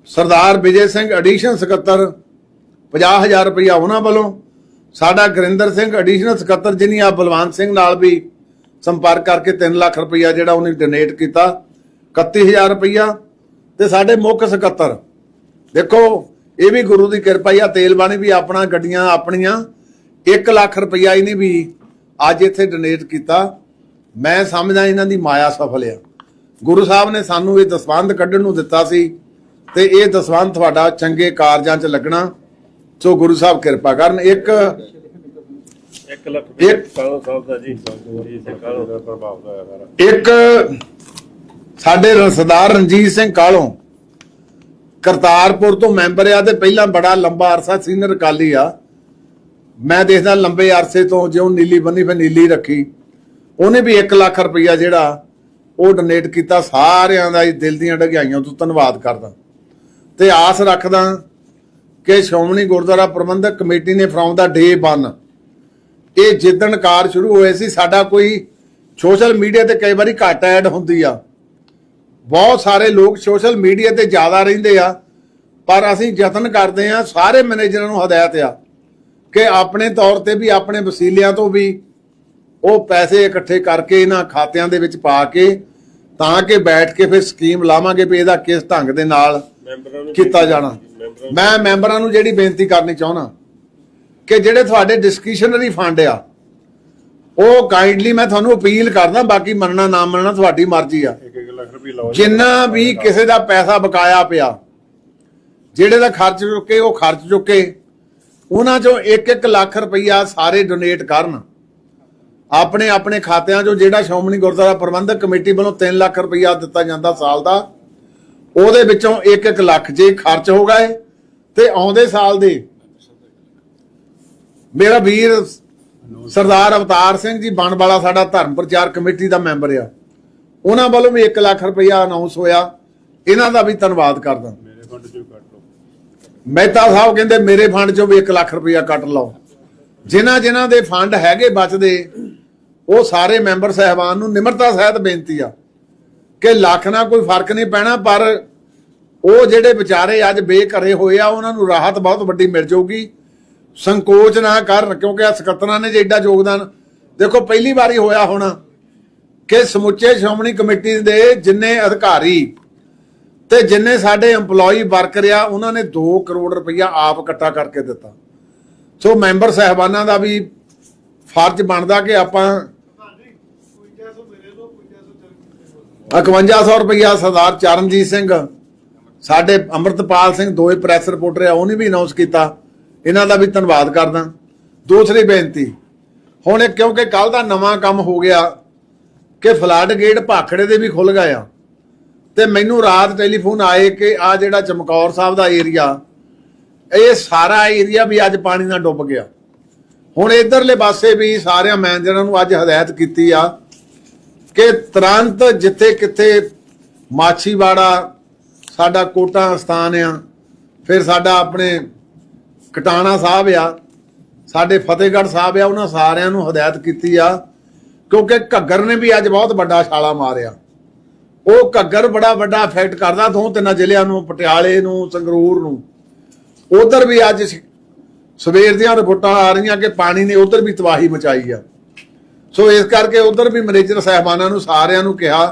ਸਰਦਾਰ ਵਿਜੇ ਸਿੰਘ ਐਡੀਸ਼ਨ ਸਕੱਤਰ 50000 ਰੁਪਇਆ ਉਹਨਾਂ ਵੱਲੋਂ। ਸਾਡਾ ਗੁਰਿੰਦਰ ਸਿੰਘ ਐਡੀਸ਼ਨਲ ਸਕੱਤਰ ਜਿਨੀ ਆ ਬਲਵੰਤ ਸਿੰਘ ਨਾਲ ਵੀ ਸੰਪਰਕ ਕਰਕੇ 3 ਲੱਖ ਰੁਪਇਆ ਜਿਹੜਾ ਉਹਨੇ ਡੋਨੇਟ ਕੀਤਾ 31000 ਰੁਪਇਆ ਤੇ ਸਾਡੇ ਮੁੱਖ ਸਕੱਤਰ। ਦੇਖੋ, ਇਹ ਵੀ ਗੁਰੂ ਦੀ ਕਿਰਪਾ ਹੀ ਆ ਤੇਲ ਬਾਣੀ ਵੀ ਆਪਣਾ ਗੱਡੀਆਂ ਆਪਣੀਆਂ 1 ਲੱਖ ਰੁਪਇਆ ਇਹਨੇ ਵੀ ਅੱਜ ਇੱਥੇ ਡੋਨੇਟ ਕੀਤਾ। ਮੈਂ ਸਮਝਦਾ ਇਹਨਾਂ ਦੀ ਮਾਇਆ ਸਫਲ ਆ। ਗੁਰੂ ਸਾਹਿਬ ਨੇ ਸਾਨੂੰ ਇਹ ਦਸਵੰਧ ਕੱਢਣ ਨੂੰ ਦਿੱਤਾ ਸੀ ਤੇ ਇਹ ਦਸਵੰਧ ਤੁਹਾਡਾ ਚੰਗੇ ਕਾਰਜਾਂ 'ਚ ਲੱਗਣਾ। ਸੋ ਗੁਰੂ ਸਾਹਿਬ ਕਿਰਪਾ ਕਰਨ ਇੱਕ 1 ਲੱਖ ਇੱਕ- ਰੁਪਏ ਕਾਲੋ ਸਾਹਿਬ ਦਾ ਜੀ। ਜੀ ਕਾਲੋ। ਦਾ ਪ੍ਰਭਾਵ ਦਾ ਸਾਰਾ ਇੱਕ ਸਾਡੇ ਸਰਦਾਰ ਰਣਜੀਤ ਸਿੰਘ ਕਾਲੋਂ ਕਰਤਾਰਪੁਰ ਤੋਂ ਮੈਂਬਰ ਆ ਤੇ ਪਹਿਲਾਂ ਬੜਾ ਲੰਬਾ ਅਰਸਾ ਸੀਨੀਅਰ ਅਕਾਲੀ ਆ। ਮੈਂ ਦੇਖਦਾ ਲੰਬੇ ਅਰਸੇ ਤੋਂ ਜਿਉਂ ਨੀਲੀ ਬੰਨੀ ਫਿਰ ਨੀਲੀ ਰੱਖੀ। ਉਹਨੇ ਵੀ 1 ਲੱਖ ਰੁਪਈਆ ਜਿਹੜਾ ਉਹ ਡੋਨੇਟ ਕੀਤਾ ਸਾਰਿਆਂ ਦਾ ਦਿਲ ਦੀਆਂ ਡਗਾਈਆਂ ਤੋਂ ਧੰਨਵਾਦ ਕਰਦਾ। ਤੇ ਆਸ ਰੱਖਦਾ ਕਿ ਸ਼੍ਰੋਮਣੀ ਗੁਰਦੁਆਰਾ ਪ੍ਰਬੰਧਕ ਕਮੇਟੀ ਨੇ ਫਰੋਮ ਦਾ ਡੇ 1 ਇਹ ਜਿੱਦਣ ਕਾਰ ਸ਼ੁਰੂ ਹੋਏ ਸੀ, ਸਾਡਾ ਕੋਈ ਸੋਸ਼ਲ ਮੀਡੀਆ ਤੇ ਕਈ ਵਾਰੀ ਘੱਟ ਐਡ ਹੁੰਦੀ ਆ। ਬਹੁਤ ਸਾਰੇ ਲੋਕ ਸੋਸ਼ਲ ਮੀਡੀਆ ਤੇ ਜ਼ਿਆਦਾ ਰਹਿੰਦੇ ਆ, ਪਰ ਅਸੀਂ ਯਤਨ ਕਰਦੇ ਆ, ਸਾਰੇ ਮੈਨੇਜਰਾਂ ਨੂੰ ਹਦਾਇਤ ਆ ਕਿ ਆਪਣੇ ਤੌਰ ਤੇ ਵੀ, ਆਪਣੇ ਵਸੀਲਿਆਂ ਤੋਂ ਵੀ ਉਹ ਪੈਸੇ ਇਕੱਠੇ ਕਰਕੇ ਇਹਨਾਂ ਖਾਤਿਆਂ ਦੇ ਵਿੱਚ ਪਾ ਕੇ, ਤਾਂ ਕਿ ਬੈਠ ਕੇ ਫਿਰ ਸਕੀਮ ਲਾਵਾਂਗੇ ਵੀ ਇਹਦਾ ਕਿਸ ਢੰਗ ਦੇ ਨਾਲ। ਕੀਤਾ ਜਾਣਾ। ਮੈਂ ਮੈਂਬਰਾਂ ਨੂੰ ਜਿਹੜੀ ਬੇਨਤੀ ਕਰਨੀ ਚਾਹੁੰਦਾ ਕਿ ਜਿਹੜੇ ਤੁਹਾਡੇ ਡਿਸਕ੍ਰਿਸ਼ਨਰੀ ਫੰਡ ਆ ਉਹ ਕਾਈਂਡਲੀ ਮੈਂ ਤੁਹਾਨੂੰ ਅਪੀਲ ਕਰਦਾ ਬਾਕੀ ਮੰਨਣਾ ਨਾ ਮੰਨਣਾ ਤੁਹਾਡੀ ਮਰਜ਼ੀ ਆ। ਜਿੰਨਾ ਵੀ ਕਿਸੇ ਦਾ ਪੈਸਾ ਬਕਾਇਆ ਪਿਆ ਜਿਹੜੇ ਦਾ ਖਰਚ ਚੁੱਕੇ ਉਹ ਖਰਚ ਚੁੱਕੇ ਉਹਨਾਂ ਚੋਂ 1-1 ਲੱਖ ਰੁਪਈਆ ਸਾਰੇ ਡੋਨੇਟ ਕਰਨ। ਆਪਣੇ ਆਪਣੇ ਖਾਤਿਆਂ 'ਚੋਂ ਜਿਹੜਾ ਸ਼੍ਰੋਮਣੀ ਗੁਰਦੁਆਰਾ ਪ੍ਰਬੰਧਕ ਕਮੇਟੀ ਵੱਲੋਂ 3 ਲੱਖ ਰੁਪਈਆ ਦਿੱਤਾ ਜਾਂਦਾ ਸਾਲ ਦਾ ਉਹਦੇ ਵਿੱਚੋਂ 1-1 ਲੱਖ ਜੇ ਖਰਚ ਹੋ ਗਏ ਤੇ ਆਉਂਦੇ ਸਾਲ ਦੇ। ਮੇਰਾ ਵੀਰ ਸਰਦਾਰ ਅਵਤਾਰ ਸਿੰਘ ਜੀ ਬਣਵਾਲਾ ਸਾਡਾ ਧਰਮ ਪ੍ਰਚਾਰ ਕਮੇਟੀ ਦਾ ਮੈਂਬਰ ਆ। ਉਹਨਾਂ ਵੱਲੋਂ ਵੀ 1 ਲੱਖ ਰੁਪਇਆ ਅਨਾਉਂਸ ਹੋਇਆ। ਇਹਨਾਂ ਦਾ ਵੀ ਧੰਨਵਾਦ ਕਰਦਾ। ਮੇਰੇ ਫੰਡ ਚੋਂ ਕੱਟ ਲਓ। ਮਹਿਤਾ ਸਾਹਿਬ ਕਹਿੰਦੇ ਮੇਰੇ ਫੰਡ ਚੋਂ ਵੀ 1 ਲੱਖ ਰੁਪਇਆ ਕੱਟ ਲਓ। ਜਿਨ੍ਹਾਂ ਜਿਨ੍ਹਾਂ ਦੇ ਫੰਡ ਹੈਗੇ ਬਚਦੇ ਉਹ ਸਾਰੇ ਮੈਂਬਰ ਸਹਿਬਾਨ ਨੂੰ ਨਿਮਰਤਾ ਸਹਿਤ ਬੇਨਤੀ ਆ। ਕਿ ਲੱਖ ਨਾਲ ਕੋਈ ਫ਼ਰਕ ਨਹੀਂ ਪੈਣਾ, ਪਰ ਉਹ ਜਿਹੜੇ ਵਿਚਾਰੇ ਅੱਜ ਬੇਘਰੇ ਹੋਏ ਆ, ਉਹਨਾਂ ਨੂੰ ਰਾਹਤ ਬਹੁਤ ਵੱਡੀ ਮਿਲ ਜਾਊਗੀ। ਸੰਕੋਚ ਨਾ ਕਰਨ ਕਿਉਂਕਿ ਆ ਸਕੱਤਰਾਂ ਨੇ ਜੇ ਏਡਾ ਯੋਗਦਾਨ ਦੇਖੋ, ਪਹਿਲੀ ਵਾਰੀ ਹੋਇਆ ਹੋਣਾ ਕਿ ਸਮੁੱਚੇ ਸ਼੍ਰੋਮਣੀ ਕਮੇਟੀ ਦੇ ਜਿੰਨੇ ਅਧਿਕਾਰੀ ਤੇ ਜਿੰਨੇ ਸਾਡੇ EMPLOYE ਵਰਕਰ ਆ ਉਹਨਾਂ ਨੇ 2 ਕਰੋੜ ਰੁਪਈਆ ਆਪ ਇਕੱਠਾ ਕਰਕੇ ਦਿੱਤਾ। ਸੋ ਮੈਂਬਰ ਸਹਿਬਾਨਾਂ ਦਾ ਵੀ ਫਰਜ਼ ਬਣਦਾ ਕਿ ਆਪਾਂ 5100 ਰੁਪਇਆ ਸਰਦਾਰ ਚਰਨਜੀਤ ਸਿੰਘ, ਸਾਡੇ ਅੰਮ੍ਰਿਤਪਾਲ ਸਿੰਘ ਦੋਏ ਪ੍ਰੈਸ ਰਿਪੋਰਟਰ ਆ, ਉਹਨੇ ਵੀ ਅਨਾਉਂਸ ਕੀਤਾ। ਇਹਨਾਂ ਦਾ ਵੀ ਧੰਨਵਾਦ ਕਰਦਾ। ਦੂਸਰੀ ਬੇਨਤੀ, ਹੁਣ ਇਹ ਕਿਉਂਕਿ ਕੱਲ ਦਾ ਨਵਾਂ ਕੰਮ ਹੋ ਗਿਆ ਕਿ ਫਲੱਡ ਗੇਟ ਭਾਖੜੇ ਦੇ ਵੀ ਖੁੱਲ ਗਏ ਆ। ਤੇ ਮੈਨੂੰ ਰਾਤ ਟੈਲੀਫੋਨ ਆਏ ਕਿ ਆ ਜਿਹੜਾ ਚਮਕੌਰ ਸਾਹਿਬ ਦਾ ਏਰੀਆ, ਇਹ ਸਾਰਾ ਏਰੀਆ ਵੀ ਅੱਜ ਪਾਣੀ ਨਾਲ ਡੁੱਬ ਗਿਆ। ਹੁਣ ਇਧਰਲੇ ਪਾਸੇ ਵੀ ਸਾਰਿਆਂ ਮੈਨੇਜਰਾਂ ਨੂੰ ਅੱਜ ਹਦਾਇਤ ਕੀਤੀ ਆ ਕਿ ਤੁਰੰਤ ਜਿੱਥੇ ਕਿੱਥੇ ਮਾਛੀਵਾੜਾ ਸਾਡਾ ਕੋਟਾ ਸਥਾਨ ਆ, ਫਿਰ ਸਾਡਾ ਆਪਣੇ ਕਟਾਣਾ ਸਾਹਿਬ ਆ, ਸਾਡੇ ਫਤਿਹਗੜ੍ਹ ਸਾਹਿਬ ਆ, ਉਹਨਾਂ ਸਾਰਿਆਂ ਨੂੰ ਹਦਾਇਤ ਕੀਤੀ ਆ, ਕਿਉਂਕਿ ਘੱਗਰ ਨੇ ਵੀ ਅੱਜ ਬਹੁਤ ਵੱਡਾ ਛਾਲਾ ਮਾਰਿਆ। ਉਹ ਘੱਗਰ ਬੜਾ ਵੱਡਾ ਇਫੈਕਟ ਕਰਦਾ ਦੋ ਤਿੰਨਾਂ ਜ਼ਿਲ੍ਹਿਆਂ ਨੂੰ, ਪਟਿਆਲੇ ਨੂੰ, ਸੰਗਰੂਰ ਨੂੰ। ਉਧਰ ਵੀ ਅੱਜ ਸਵੇਰ ਦੀਆਂ ਰਿਪੋਰਟਾਂ ਆ ਰਹੀਆਂ ਕਿ ਪਾਣੀ ਨੇ ਉਧਰ ਵੀ ਤਬਾਹੀ ਮਚਾਈ ਆ। ਸੋ ਇਸ ਕਰਕੇ ਉਧਰ ਵੀ ਮੈਨੇਜਰ ਸਾਹਿਬਾਨਾਂ ਨੂੰ ਸਾਰਿਆਂ ਨੂੰ ਕਿਹਾ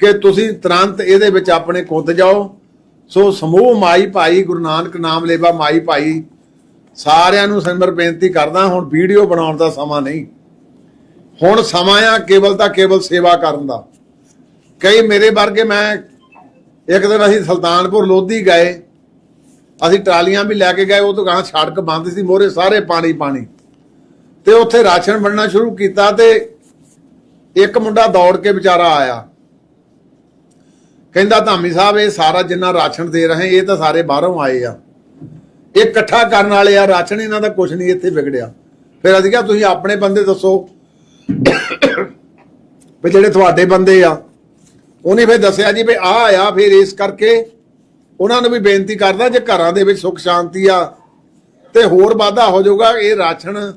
ਕਿ ਤੁਸੀਂ ਤੁਰੰਤ ਇਹਦੇ ਵਿੱਚ ਆਪਣੇ ਕੁੱਦ ਜਾਓ। ਸੋ ਸਮੂਹ ਮਾਈ ਭਾਈ, ਗੁਰੂ ਨਾਨਕ ਨਾਮ ਲੇਵਾ ਮਾਈ ਭਾਈ, ਸਾਰਿਆਂ ਨੂੰ ਸਿਮਰ ਬੇਨਤੀ ਕਰਦਾ, ਹੁਣ ਵੀਡੀਓ ਬਣਾਉਣ ਦਾ ਸਮਾਂ ਨਹੀਂ। ਹੁਣ ਸਮਾਂ ਆ ਕੇਵਲ ਤਾਂ ਕੇਵਲ ਸੇਵਾ ਕਰਨ ਦਾ। ਕਈ ਮੇਰੇ ਵਰਗੇ ਮੈਂ ਇੱਕ ਦਿਨ ਅਸੀਂ ਸੁਲਤਾਨਪੁਰ ਲੋਧੀ ਗਏ, ਅਸੀਂ ਟਰਾਲੀਆਂ ਵੀ ਲੈ ਕੇ ਗਏ, ਉਹ ਤੋਂ ਗਾਂ ਸੜਕ ਬੰਦ ਸੀ ਮੋਰੇ ਸਾਰੇ ਪਾਣੀ ਪਾਣੀ। ਤੇ ਉੱਥੇ ਰਾਸ਼ਨ ਵੰਡਣਾ ਸ਼ੁਰੂ ਕੀਤਾ ਤੇ ਇੱਕ ਮੁੰਡਾ ਦੌੜ ਕੇ ਵਿਚਾਰਾ ਆਇਆ। ਕਹਿੰਦਾ, ਧਾਮੀ ਸਾਹਿਬ, ਇਹ ਸਾਰਾ ਜਿੰਨਾ ਰਾਸ਼ਨ ਦੇ ਰਹੇ, ਇਹ ਤਾਂ ਸਾਰੇ ਬਾਹਰੋਂ ਆਏ ਆ। ਇਹ ਇਕੱਠਾ ਕਰਨ ਵਾਲੇ ਆ, ਰਾਸ਼ਨ ਇਹਨਾਂ ਦਾ ਕੁਝ ਨਹੀਂ, ਇੱਥੇ ਵਿਗੜਿਆ। ਫਿਰ ਅਸੀਂ ਕਿਹਾ, ਤੁਸੀਂ ਆਪਣੇ ਬੰਦੇ ਦੱਸੋ ਵੀ ਜਿਹੜੇ ਤੁਹਾਡੇ ਬੰਦੇ ਆ। ਉਹਨੇ ਫਿਰ ਦੱਸਿਆ ਜੀ ਵੀ ਆ ਆਇਆ ਫਿਰ ਇਸ ਕਰਕੇ ਉਹਨਾਂ ਨੂੰ ਵੀ ਬੇਨਤੀ ਕਰਦਾ, ਜੇ ਘਰਾਂ ਦੇ ਵਿੱਚ ਸੁੱਖ ਸ਼ਾਂਤੀ ਆ ਤੇ ਹੋਰ ਵਾਧਾ ਹੋ ਜਾਊਗਾ, ਇਹ ਰਾਸ਼ਨ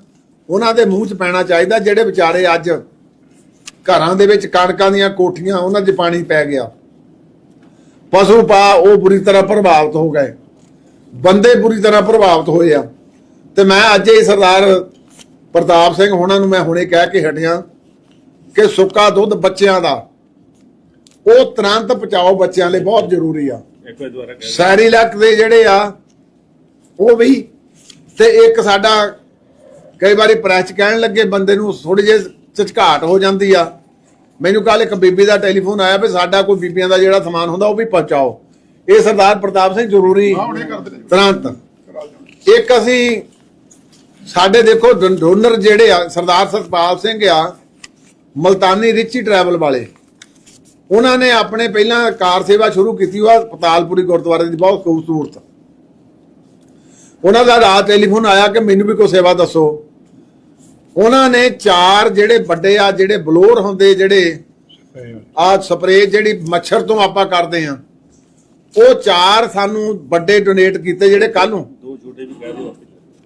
ਉਹਨਾਂ ਦੇ ਮੂੰਹ 'ਚ ਪੈਣਾ ਚਾਹੀਦਾ ਜਿਹੜੇ ਵਿਚਾਰੇ ਅੱਜ ਘਰਾਂ ਦੇ ਵਿੱਚ ਕਣਕਾਂ ਦੀਆਂ ਕੋਠੀਆਂ ਉਹਨਾਂ 'ਚ ਪਾਣੀ ਪੈ ਗਿਆ। ਪਸ਼ੂ ਪਾ ਉਹ ਬੁਰੀ ਤਰ੍ਹਾਂ ਪ੍ਰਭਾਵਿਤ ਹੋ ਗਏ। ਬੰਦੇ ਬੁਰੀ ਤਰ੍ਹਾਂ ਪ੍ਰਭਾਵਿਤ ਹੋਏ ਆ। ਤੇ ਮੈਂ ਅੱਜ ਹੀ ਸਰਦਾਰ ਪ੍ਰਤਾਪ ਸਿੰਘ ਹੋਣਾ ਨੂੰ ਮੈਂ ਹੁਣੇ ਕਹਿ ਕੇ ਹਟਿਆ ਕਿ ਸੁੱਕਾ ਦੁੱਧ ਬੱਚਿਆਂ ਦਾ ਉਹ ਤੁਰੰਤ ਪਹੁੰਚਾਓ ਬੱਚਿਆਂ ਲਈ ਬਹੁਤ ਜ਼ਰੂਰੀ ਆ। ਇਲਾਕੇ ਦੇ ਜਿਹੜੇ ਆ ਉਹ ਵੀ ਤੇ ਇੱਕ ਸਾਡਾ ਕਈ ਵਾਰੀ ਪ੍ਰੈਸ 'ਚ ਕਹਿਣ ਲੱਗੇ ਬੰਦੇ ਨੂੰ ਥੋੜੀ ਜਿਹੀ ਝਚਕਾਟ ਹੋ ਜਾਂਦੀ ਆ। ਮੈਨੂੰ ਕੱਲ ਇੱਕ ਬੀਬੀ ਦਾ ਟੈਲੀਫੋਨ ਆਇਆ ਵੀ ਸਾਡਾ ਕੋਈ ਬੀਬੀਆਂ ਦਾ ਜਿਹੜਾ ਸਮਾਨ ਹੁੰਦਾ ਉਹ ਵੀ ਪਹੁੰਚਾਓ। ਇਹ ਸਰਦਾਰ ਪ੍ਰਤਾਪ ਸਿੰਘ ਜ਼ਰੂਰੀ ਤੁਰੰਤ। ਇੱਕ ਅਸੀਂ ਸਾਡੇ ਦੇਖੋ ਡੋਨਰ ਜਿਹੜੇ ਆ ਸਰਦਾਰ ਸਤਪਾਲ ਸਿੰਘ ਆ ਮਲਤਾਨੀ ਰਿਚੀ ਟਰੈਵਲ ਵਾਲੇ। ਉਹਨਾਂ ਨੇ ਆਪਣੇ ਪਹਿਲਾਂ ਕਾਰ ਸੇਵਾ ਸ਼ੁਰੂ ਕੀਤੀ ਉਹ ਪਤਾਲਪੁਰੀ ਗੁਰਦੁਆਰੇ ਦੀ ਬਹੁਤ ਖੂਬਸੂਰਤ। ਉਹਨਾਂ ਦਾ ਰਾਤ ਟੈਲੀਫੋਨ ਆਇਆ ਕਿ ਮੈਨੂੰ ਵੀ ਕੋਈ ਸੇਵਾ ਦੱਸੋ। ਉਹਨਾਂ ਨੇ ਚਾਰ ਜਿਹੜੇ ਵੱਡੇ ਆ ਜਿਹੜੇ ਬਲੋਰ ਹੁੰਦੇ ਜਿਹੜੇ ਆ ਸਪਰੇਅ ਜਿਹੜੀ ਮੱਛਰ ਤੋਂ ਆਪਾਂ ਕਰਦੇ ਆ ਉਹ ਚਾਰ ਸਾਨੂੰ ਵੱਡੇ ਡੋਨੇਟ ਕੀਤੇ ਜਿਹੜੇ ਕੱਲ ਨੂੰ। ਦੋ ਛੋਟੇ ਵੀ ਕਹਿ ਦਿਓ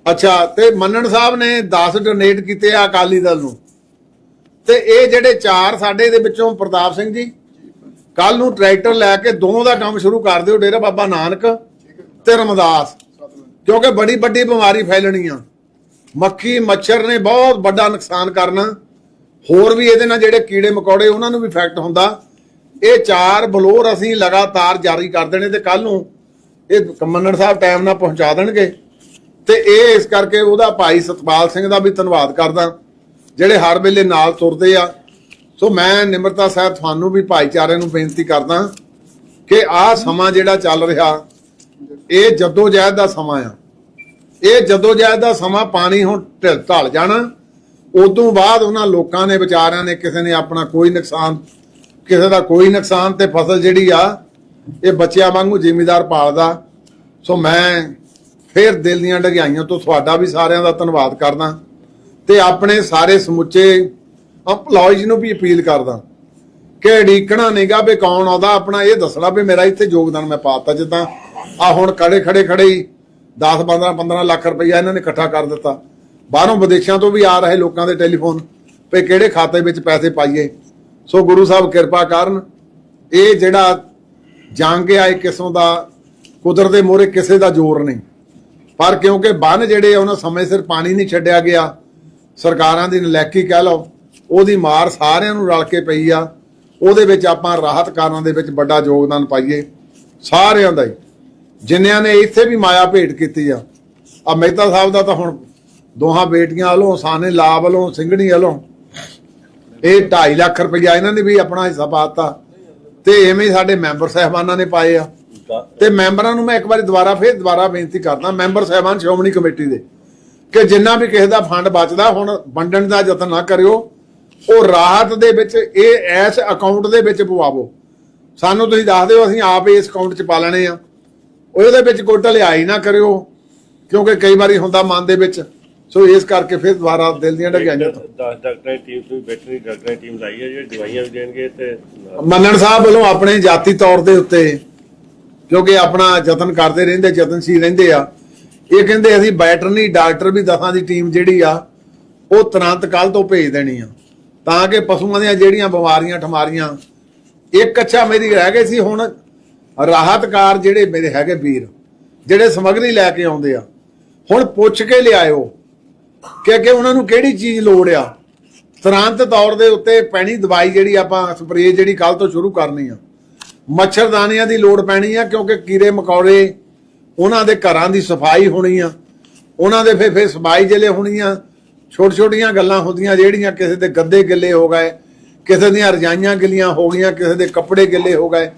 ਅੱਛਾ ਤੇ ਮੰਨਣ ਸਾਹਿਬ ਨੇ 10 ਡੋਨੇਟ ਕੀਤੇ ਆ ਅਕਾਲੀ ਦਲ ਨੂੰ। ਤੇ ਇਹ ਜਿਹੜੇ ਚਾਰ ਸਾਡੇ ਦੇ ਵਿੱਚੋਂ ਪ੍ਰਤਾਪ ਸਿੰਘ ਜੀ ਕੱਲ ਨੂੰ ਟਰੈਕਟਰ ਲੈ ਕੇ ਦੋਵਾਂ ਦਾ ਕੰਮ ਸ਼ੁਰੂ ਕਰ ਦਿਓ ਡੇਰਾ ਬਾਬਾ ਨਾਨਕ ਤੇ ਰਮਦਾਸ। ਕਿਉਂਕਿ ਬੜੀ ਵੱਡੀ ਬਿਮਾਰੀ ਫੈਲਣੀ ਆ। ਮੱਖੀ ਮੱਛਰ ਨੇ ਬਹੁਤ ਵੱਡਾ ਨੁਕਸਾਨ ਕਰਨਾ। ਹੋਰ ਵੀ ਇਹਦੇ ਨਾਲ ਜਿਹੜੇ ਕੀੜੇ ਮਕੌੜੇ, ਉਹਨਾਂ ਨੂੰ ਵੀ ਇਫੈਕਟ ਹੁੰਦਾ। ਇਹ ਚਾਰ ਬਲੋਰ ਅਸੀਂ ਲਗਾਤਾਰ ਜਾਰੀ ਕਰ ਦੇਣੇ ਤੇ ਕੱਲ ਨੂੰ ਇਹ ਮੰਨਣ ਸਾਹਿਬ ਟਾਈਮ ਨਾਲ ਪਹੁੰਚਾ ਦੇਣਗੇ। ਤੇ ਇਹ ਇਸ ਕਰਕੇ ਉਹਦਾ ਭਾਈ ਸਤਪਾਲ ਸਿੰਘ ਦਾ ਵੀ ਧੰਨਵਾਦ ਕਰਦਾ, ਜਿਹੜੇ ਹਰ ਵੇਲੇ ਨਾਲ ਤੁਰਦੇ ਆ। ਸੋ ਮੈਂ ਨਿਮਰਤਾ ਸਾਹਿਬ ਤੁਹਾਨੂੰ ਵੀ ਭਾਈਚਾਰੇ ਨੂੰ ਬੇਨਤੀ ਕਰਦਾ ਕਿ ਆਹ ਸਮਾਂ ਜਿਹੜਾ ਚੱਲ ਰਿਹਾ, ਇਹ ਜਦੋਜਹਿਦ ਦਾ ਸਮਾਂ ਆ। ਇਹ ਜਦੋਜਹਿਦ ਦਾ ਸਮਾਂ ਪਾਣੀ ਹੁਣ ਢਿੱਲ ਢਲ ਜਾਣਾ, ਉਦੋਂ ਬਾਅਦ ਉਹਨਾਂ ਲੋਕਾਂ ਨੇ, ਵਿਚਾਰਿਆਂ ਨੇ ਕਿਸੇ ਨੇ ਆਪਣਾ ਕੋਈ ਨੁਕਸਾਨ, ਕਿਸੇ ਦਾ ਕੋਈ ਨੁਕਸਾਨ ਤੇ ਫਸਲ ਜਿਹੜੀ ਆ, ਇਹ ਬੱਚਿਆਂ ਵਾਂਗੂ ਜ਼ਿਮੀਦਾਰ ਪਾਲਦਾ। ਸੋ ਮੈਂ ਫਿਰ ਦਿਲ ਦੀਆਂ ਡਗਾਈਆਂ ਤੋਂ ਤੁਹਾਡਾ ਵੀ ਸਾਰਿਆਂ ਦਾ ਧੰਨਵਾਦ ਕਰਦਾ ਤੇ ਆਪਣੇ ਸਾਰੇ ਸਮੁੱਚੇ EMPLOYEES ਨੂੰ ਵੀ ਅਪੀਲ ਕਰਦਾ ਕਿ ਢੀਕਣਾ ਨਹੀਂਗਾ ਵੀ ਕੌਣ ਆਉਂਦਾ, ਆਪਣਾ ਇਹ ਦੱਸਣਾ ਵੀ ਮੇਰਾ ਇੱਥੇ ਯੋਗਦਾਨ ਮੈਂ ਪਾਤਾ ਜਿੱਦਾਂ ਆ ਹੁਣ ਖੜੇ ਖੜੇ ਖੜੇ 10 15 15 ਲੱਖ ਰੁਪਈਆ ਇਹਨਾਂ ਨੇ ਇਕੱਠਾ ਕਰ ਦਿੱਤਾ। ਬਾਹਰੋਂ ਵਿਦੇਸ਼ਾਂ ਤੋਂ ਵੀ ਆ ਰਹੇ ਲੋਕਾਂ ਦੇ ਟੈਲੀਫੋਨ ਵੀ ਕਿਹੜੇ ਖਾਤੇ ਵਿੱਚ ਪੈਸੇ ਪਾਈਏ। ਸੋ ਗੁਰੂ ਸਾਹਿਬ ਕਿਰਪਾ ਕਰਨ ਇਹ ਜਿਹੜਾ ਜੰਗ ਆ, ਇਹ ਕਿਸਮ ਦਾ ਕੁਦਰਤ ਦੇ ਮੋਹਰੇ ਕਿਸੇ ਦਾ ਜ਼ੋਰ ਨਹੀਂ। ਪਰ ਕਿਉਂਕਿ ਬੰਨ ਜਿਹੜੇ ਆ, ਉਹਨਾਂ ਸਮੇਂ ਸਿਰ ਪਾਣੀ ਨਹੀਂ ਛੱਡਿਆ ਗਿਆ। ਸਰਕਾਰਾਂ ਦੀ ਨਲੈਕੀ ਕਹਿ ਲਓ, ਉਹਦੀ ਮਾਰ ਸਾਰਿਆਂ ਨੂੰ ਰਲ ਕੇ ਪਈ ਆ। ਉਹਦੇ ਵਿੱਚ ਆਪਾਂ ਰਾਹਤ ਕਾਰਾਂ ਦੇ ਵਿੱਚ ਵੱਡਾ ਯੋਗਦਾਨ ਪਾਈਏ। ਸਾਰਿਆਂ ਦਾ ਹੀ। ਜਿਨ੍ਹਾਂ ਨੇ ਇੱਥੇ ਵੀ ਮਾਇਆ ਭੇਟ ਕੀਤੀ ਆ। ਆ ਮਹਿਤਾ ਸਾਹਿਬ ਦਾ ਤਾਂ ਹੁਣ ਦੋਹਾਂ ਬੇਟੀਆਂ ਵੱਲੋਂ, ਸਾਨੇ ਲਾ ਵੱਲੋਂ, ਸਿੰਘਣੀ ਵੱਲੋਂ ਇਹ 2.5 ਲੱਖ ਰੁਪਇਆ ਇਹਨਾਂ ਨੇ ਵੀ ਆਪਣਾ ਹਿੱਸਾ ਪਾਤਾ ਤੇ ਐਵੇਂ ਹੀ ਸਾਡੇ ਮੈਂਬਰ ਸਹਿਬਾਨਾਂ ਨੇ ਪਾਏ ਆ। ਤੇ ਮੈਂਬਰਾਂ ਨੂੰ ਮੈਂ ਇੱਕ ਵਾਰੀ ਦੁਬਾਰਾ ਫੇਰ ਦੁਬਾਰਾ ਬੇਨਤੀ ਕਰਦਾ, ਮੈਂਬਰ ਸਹਿਬਾਨ ਸ਼੍ਰੋਮਣੀ ਕਮੇਟੀ ਦੇ, ਕਿ ਜਿੰਨਾ ਵੀ ਕਿਸੇ ਦਾ ਫੰਡ ਬਚਦਾ, ਹੁਣ ਵੰਡਣ ਦਾ ਯਤਨ ਨਾ ਕਰਿਓ, ਉਹ ਰਾਹਤ ਦੇ ਵਿੱਚ, ਇਹ ਐਸ ਅਕਾਊਂਟ ਦੇ ਵਿੱਚ ਪਵਾਵੋ। ਸਾਨੂੰ ਤੁਸੀਂ ਦੱਸ ਦਿਓ, ਅਸੀਂ ਆਪ ਇਸ ਅਕਾਊਂਟ 'ਚ ਪਾ ਲੈਣੇ ਆ। ਉਹਦੇ ਵਿੱਚ ਕੋਈ ਢਲਿਆਈ ਨਾ ਕਰਿਓ ਕਿਉਂਕਿ ਕਈ ਵਾਰੀ ਹੁੰਦਾ ਮਨ ਦੇ ਵਿੱਚ। ਸੋ ਇਸ ਕਰਕੇ ਫਿਰ ਦੁਬਾਰਾ ਦਿਲ ਦੀਆਂ ਡਗਾਈਆਂ ਤੋਂ। 10 ਡਾਕਟਰਾਂ ਦੀ ਟੀਮ ਤੋਂ ਵੈਟਰਨਰੀ ਡਾਕਟਰਾਂ ਦੀ ਟੀਮ ਲਾਈ ਹੈ ਜਿਹੜੀ ਦਵਾਈਆਂ ਵੀ ਦੇਣਗੇ ਤੇ ਮੰਨਣ ਸਾਹਿਬ ਵੱਲੋਂ ਆਪਣੇ ਜਾਤੀ ਤੌਰ ਦੇ ਉੱਤੇ ਕਿਉਂਕਿ ਆਪਣਾ ਯਤਨ ਕਰਦੇ ਰਹਿੰਦੇ ਯਤਨਸ਼ੀਲ ਰਹਿੰਦੇ ਆ। ਇਹ ਕਹਿੰਦੇ ਅਸੀਂ ਵੈਟਰਨਰੀ ਡਾਕਟਰ ਵੀ ਦਸਾਂ ਦੀ ਟੀਮ ਜਿਹੜੀ ਆ ਉਹ ਤੁਰੰਤ ਕੱਲ ਤੋਂ ਭੇਜ ਦੇਣੀ ਆ। ਤਾਂ ਕਿ ਪਸ਼ੂਆਂ ਦੀਆਂ ਜਿਹੜੀਆਂ ਬਿਮਾਰੀਆਂ ਠਮਾਰੀਆਂ ਇੱਕ ਅੱਛਾ ਮੇਰੀ ਰਹਿ ਗਈ ਸੀ ਹੁਣ ਰਾਹਤਕਾਰ ਜਿਹੜੇ ਮੇਰੇ ਹੈਗੇ ਵੀਰ, ਜਿਹੜੇ ਸਮਗਰੀ ਲੈ ਕੇ ਆਉਂਦੇ ਆ, ਹੁਣ ਪੁੱਛ ਕੇ ਲਿਆਇਓ ਕਿ ਅੱਗੇ ਉਹਨਾਂ ਨੂੰ ਕਿਹੜੀ ਚੀਜ਼ ਲੋੜ ਆ। ਤੁਰੰਤ ਤੌਰ ਦੇ ਉੱਤੇ ਪੈਣੀ ਦਵਾਈ ਜਿਹੜੀ ਆਪਾਂ ਸਪਰੇਅ ਜਿਹੜੀ ਕੱਲ ਤੋਂ ਸ਼ੁਰੂ ਕਰਨੀ ਆ। ਮੱਛਰਦਾਨੀਆਂ ਦੀ ਲੋੜ ਪੈਣੀ ਆ ਕਿਉਂਕਿ ਕੀੜੇ ਮਕੌੜੇ ਉਹਨਾਂ ਦੇ ਘਰਾਂ ਦੀ ਸਫ਼ਾਈ ਹੋਣੀ ਆ। ਉਹਨਾਂ ਦੇ ਫੇਰ ਫੇਰ ਸਫ਼ਾਈ ਜਿਹੜੇ ਹੋਣੀ ਆ। ਛੋਟ ਛੋਟੀਆਂ ਗੱਲਾਂ ਹੁੰਦੀਆਂ ਜਿਹੜੀਆਂ ਕਿਸੇ ਦੇ ਗੱਦੇ ਗਿੱਲੇ ਹੋ ਗਏ, ਕਿਸੇ ਦੀਆਂ ਰਜਾਈਆਂ ਗਿੱਲੀਆਂ ਹੋ ਗਈਆਂ, ਕਿਸੇ ਦੇ ਕੱਪੜੇ ਗਿੱਲੇ ਹੋ ਗਏ।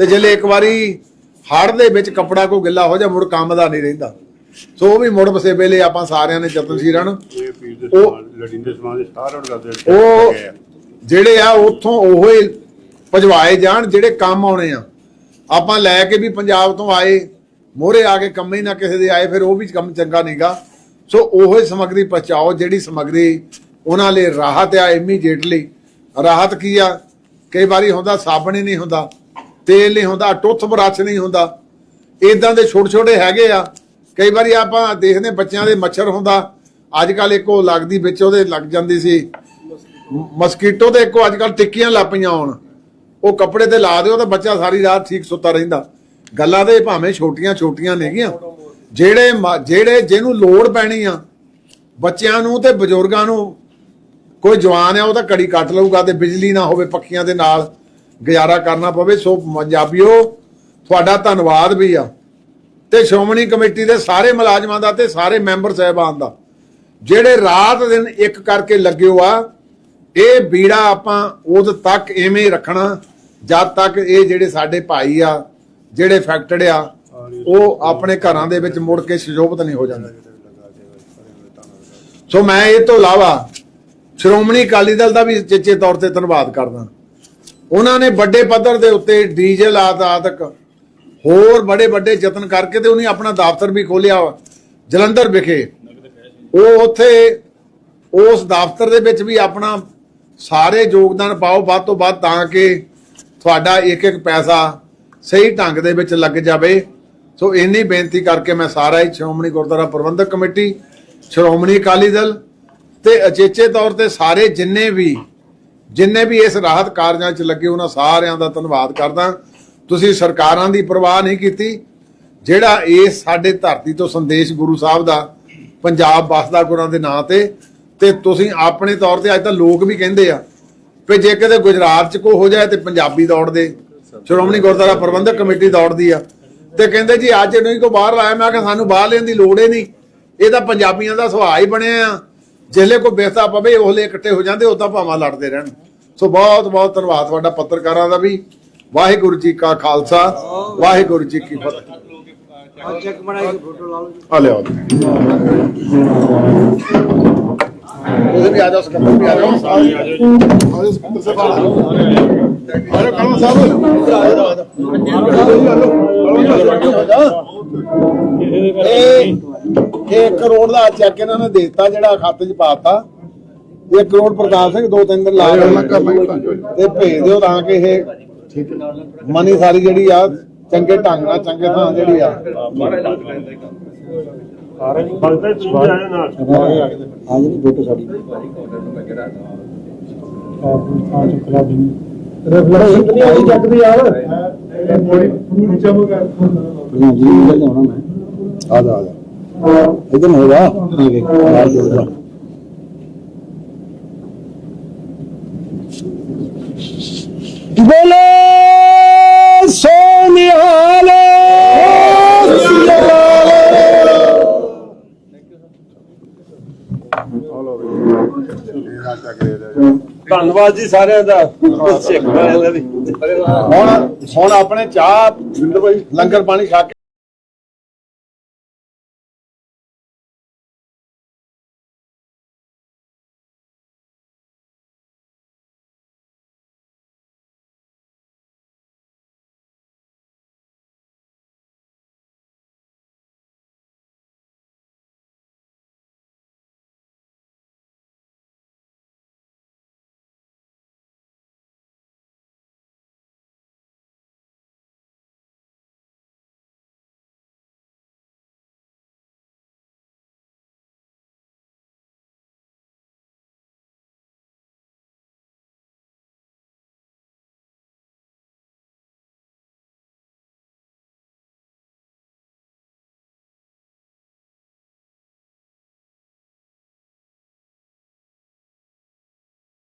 ਤੇ ਜਿਹੜੇ ਇੱਕ ਵਾਰੀ ਹੜ ਦੇ ਵਿੱਚ ਕੱਪੜਾ ਕੋ ਗਿੱਲਾ ਹੋ ਜਾ ਮੁੜ ਕੰਮ ਦਾ ਨਹੀਂ ਰਹਿੰਦਾ। ਸੋ ਉਹ ਵੀ ਮੁੜ ਵਸੇ ਵੇਲੇ ਆਪਾਂ ਸਾਰਿਆਂ ਨੇ ਪੀਰ ਦੇ ਉਹ- ਸਮਾਨ ਲੜਿੰਦੇ ਸਮਾਨ ਦੇ ਸਾਰਿਆਂ ਨੂੰ ਕਰਦੇ ਉਹ ਜਿਹੜੇ ਆ ਉੱਥੋਂ ਉਹ ਹੀ ਭਜਵਾਏ ਜਾਣ ਜਿਹੜੇ ਕੰਮ ਆਉਣੇ ਆ। ਆਪਾਂ ਲੈ ਕੇ ਵੀ ਪੰਜਾਬ ਤੋਂ ਆਏ ਮੋਹਰੇ ਆ ਕੇ ਕੰਮ ਹੀ ਨਾ ਕਿਸੇ ਦੇ ਆਏ ਫਿਰ ਉਹ ਵੀ ਕੰਮ ਚੰਗਾ ਨਹੀਂਗਾ ਸੋ ਉਹੋ ਹੀ ਸਮਗਰੀ ਪਹੁੰਚਾਓ ਜਿਹੜੀ ਸਮਗਰੀ ਉਹਨਾਂ ਲਈ ਰਾਹਤ ਆ ਇਮੀਡੀਏਟਲੀ। ਰਾਹਤ ਕੀ ਆ? ਕਈ ਵਾਰੀ ਹੁੰਦਾ ਸਾਬਣ ਹੀ ਨਹੀਂ ਹੁੰਦਾ। ਤੇਲ ਨਹੀਂ ਹੁੰਦਾ, ਟੁੱਥ ਬਰੱਸ਼ ਨਹੀਂ ਹੁੰਦਾ। ਇਦਾਂ ਦੇ ਛੋਟੇ ਛੋਟੇ ਹੈਗੇ ਆ। ਕਈ ਵਾਰੀ ਆਪਾਂ ਦੇਖਦੇ ਬੱਚਿਆਂ ਦੇ ਮੱਛਰ ਹੁੰਦਾ। ਅੱਜ ਕੱਲ ਇੱਕੋ ਲੱਗਦੀ ਵਿੱਚ, ਉਹਦੇ ਲੱਗ ਜਾਂਦੀ ਸੀ। ਮਸਕੀਟੋ ਤੇ ਇੱਕੋ ਅੱਜ ਕੱਲ ਟਿੱਕੀਆਂ ਲੱਪੀਆਂ ਆਉਣ ਉਹ ਕੱਪੜੇ ਤੇ ਲਾ ਦਿਓ ਤਾਂ ਬੱਚਾ ਸਾਰੀ ਰਾਤ ਠੀਕ ਸੁੱਤਾ ਰਹਿੰਦਾ। ਗੱਲਾਂ ਤੇ ਭਾਵੇਂ ਛੋਟੀਆਂ ਛੋਟੀਆਂ ਨੇਗੀਆਂ ਜਿਹੜੇ ਜਿਹੜੇ ਜਿਹਨੂੰ ਲੋੜ ਪੈਣੀ ਆ, ਬੱਚਿਆਂ ਨੂੰ ਤੇ ਬਜ਼ੁਰਗਾਂ ਨੂੰ, ਕੋਈ ਜਵਾਨ ਆ ਉਹ ਤਾਂ ਕੜੀ ਕੱਟ ਲਊਗਾ ਤੇ ਬਿਜਲੀ ਨਾ ਹੋਵੇ ਪੱਖੀਆਂ ਦੇ ਨਾਲ। ਗੁਜ਼ਾਰਾ ਕਰਨਾ ਪਵੇ, ਸੋ ਪੰਜਾਬੀਓ, ਤੁਹਾਡਾ ਧੰਨਵਾਦ ਵੀ ਆ। ਤੇ ਸ਼੍ਰੋਮਣੀ ਕਮੇਟੀ ਦੇ ਸਾਰੇ ਮੁਲਾਜ਼ਮਾਂ ਦਾ ਤੇ ਸਾਰੇ ਮੈਂਬਰ ਸਾਹਿਬਾਨ ਦਾ। ਜਿਹੜੇ ਰਾਤ ਦਿਨ ਇੱਕ ਕਰਕੇ ਲੱਗਿਓ ਆ, ਇਹ ਬੀੜਾ ਆਪਾਂ ਉਦ ਤੱਕ ਐਵੇਂ ਰੱਖਣਾ, ਜਦ ਤੱਕ ਇਹ ਜਿਹੜੇ ਸਾਡੇ ਭਾਈ ਆ, ਜਿਹੜੇ ਫੈਕਟਡ ਆ, ਉਹ ਆਪਣੇ ਘਰਾਂ ਦੇ ਵਿੱਚ ਮੁੜ ਕੇ ਸੁਜੋਭਤ ਨਹੀਂ ਹੋ ਜਾਂਦੇ। ਸੋ ਮੈਂ ਇਹ ਤੋਂ ਇਲਾਵਾ ਸ਼੍ਰੋਮਣੀ ਅਕਾਲੀ ਦਲ ਦਾ ਵੀ ਚੇਚੇ ਤੌਰ ਤੇ ਧੰਨਵਾਦ ਕਰਦਾ। ਉਹਨਾਂ ਨੇ ਵੱਡੇ ਪੱਧਰ ਦੇ ਉੱਤੇ ਡੀਜ਼ਲ ਆਦਿਕ ਹੋਰ ਬੜੇ ਵੱਡੇ ਯਤਨ ਕਰਕੇ ਤੇ ਉਹਨੇ ਆਪਣਾ ਦਫ਼ਤਰ ਵੀ ਖੋਲਿਆ ਵਾ, ਜਲੰਧਰ ਵਿਖੇ। ਉਹ ਉੱਥੇ ਉਸ ਦਫ਼ਤਰ ਦੇ ਵਿੱਚ ਵੀ ਆਪਣਾ ਸਾਰੇ ਯੋਗਦਾਨ ਪਾਓ ਵੱਧ ਤੋਂ ਵੱਧ ਤਾਂ ਕਿ ਤੁਹਾਡਾ ਇੱਕ ਇੱਕ ਪੈਸਾ ਸਹੀ ਢੰਗ ਦੇ ਵਿੱਚ ਲੱਗ ਜਾਵੇ। ਸੋ ਇੰਨੀ ਬੇਨਤੀ ਕਰਕੇ ਮੈਂ ਸਾਰਾ ਹੀ ਸ਼੍ਰੋਮਣੀ ਗੁਰਦੁਆਰਾ ਪ੍ਰਬੰਧਕ ਕਮੇਟੀ ਸ਼੍ਰੋਮਣੀ ਅਕਾਲੀ ਦਲ ਤੇ ਅਚੇਚੇ ਤੌਰ ਤੇ ਸਾਰੇ ਜਿੰਨੇ ਵੀ ਜਿੰਨੇ ਵੀ ਇਸ ਰਾਹਤ ਕਾਰਜਾਂ 'ਚ ਲੱਗੇ ਉਹਨਾਂ ਸਾਰਿਆਂ ਦਾ ਧੰਨਵਾਦ ਕਰਦਾ। ਤੁਸੀਂ ਸਰਕਾਰਾਂ ਦੀ ਪਰਵਾਹ ਨਹੀਂ ਕੀਤੀ। ਜਿਹੜਾ ਇਸ ਸਾਡੇ ਧਰਤੀ ਤੋਂ ਸੰਦੇਸ਼ ਗੁਰੂ ਸਾਹਿਬ ਦਾ, ਪੰਜਾਬ ਵਸਦਾ ਗੁਰਾਂ ਦੇ ਨਾਂ ਤੇ ਤੇ ਤੁਸੀਂ ਆਪਣੇ ਤੌਰ ਤੇ ਅੱਜ ਤਾਂ ਲੋਕ ਵੀ ਕਹਿੰਦੇ ਆ ਵੀ ਜੇ ਕਿਤੇ ਗੁਜਰਾਤ 'ਚ ਕੋ ਹੋ ਜਾਏ ਤੇ ਪੰਜਾਬੀ ਦੌੜਦੇ। ਸ਼੍ਰੋਮਣੀ ਗੁਰਦੁਆਰਾ ਪ੍ਰਬੰਧਕ ਕਮੇਟੀ ਦੌੜਦੀ ਆ। ਤੇ ਕਹਿੰਦੇ ਜੀ, ਅੱਜ ਨਹੀਂ ਕੋ ਬਾਹਰ ਲਾਇਆ ਮੈਂ ਕਿਹਾ ਸਾਨੂੰ ਬਾਹਰ ਲੈਣ ਦੀ ਲੋੜ ਹੀ ਨਹੀਂ। ਇਹ ਤਾਂ ਪੰਜਾਬੀਆਂ ਦਾ ਸੁਭਾਅ ਹੀ ਬਣਿਆ ਆ। ਜਿਹਲੇ ਕੋ ਬਿਰਤਾ ਪਵੇ ਉਹਲੇ ਇਕੱਠੇ ਹੋ ਜਾਂਦੇ ਉਦਾਂ ਭਾਵਾਂ ਲੜਦੇ ਰਹਿਣ। ਸੋ ਬਹੁਤ ਬਹੁਤ ਧੰਨਵਾਦ ਤੁਹਾਡਾ ਪੱਤਰਕਾਰਾਂ ਦਾ ਵੀ। ਵਾਹਿਗੁਰੂ ਜੀ ਕਾ ਖਾਲਸਾ ਵਾਹਿਗੁਰੂ ਜੀ ਕੀ ਫਤਿਹ। ਆ ਲਿਆਓ ਉਹਦੇ ਵੀ ਆ ਜਾਓ ਸਕੱਤਰ ਵੀ ਆ ਜਾਓ। ਸਾਰੇ ਆ ਜਾਓ ਸਕੱਤਰ ਸਾਹਿਬ ਆ ਜਾਓ। ਆ ਜਾਓ ਕਾਲਾ ਸਾਹਿਬ ਆ ਜਾਓ। ਇਹ 1 ਕਰੋੜ ਦਾ ਚੈੱਕ ਇਹਨਾਂ ਨੇ ਦੇ ਦਿੱਤਾ ਜਿਹੜਾ ਖਾਤੇ 'ਚ ਪਾਤਾ 1 ਕਰੋੜ ਪ੍ਰਕਾਸ਼ ਸਿੰਘ ਦੋ ਤਿੰਨ ਦਿਨ ਲਾ ਕੇ ਤੇ ਭੇਜ ਦਿਓ ਤਾਂ ਕਿ ਇਹ ਮਨੀ ਸਾਰੀ ਜਿਹੜੀ ਆ ਚੰਗੇ ਢੰਗ ਨਾਲ ਚੰਗੇ ਥਾਂ ਜਿਹੜੀ ਆ ਭਗਤਾਂ ਤੁਸੀਂ ਵੀ ਆਏ ਨਾਲ ਆ ਜਾ ਆ ਜਾ ਇਧਰ ਹੋਗਾ ਆ ਜਾ ਬੋਲੇ ਸੋਨਿਹਾਲ ਧੰਨਵਾਦ ਜੀ ਸਾਰਿਆਂ ਦਾ। ਸਿੱਖ ਵਾਲਿਆਂ ਦਾ ਵੀ ਹੁਣ ਹੁਣ ਆਪਣੇ ਚਾਹ ਲੰਗਰ ਪਾਣੀ ਖਾ ਕੇ।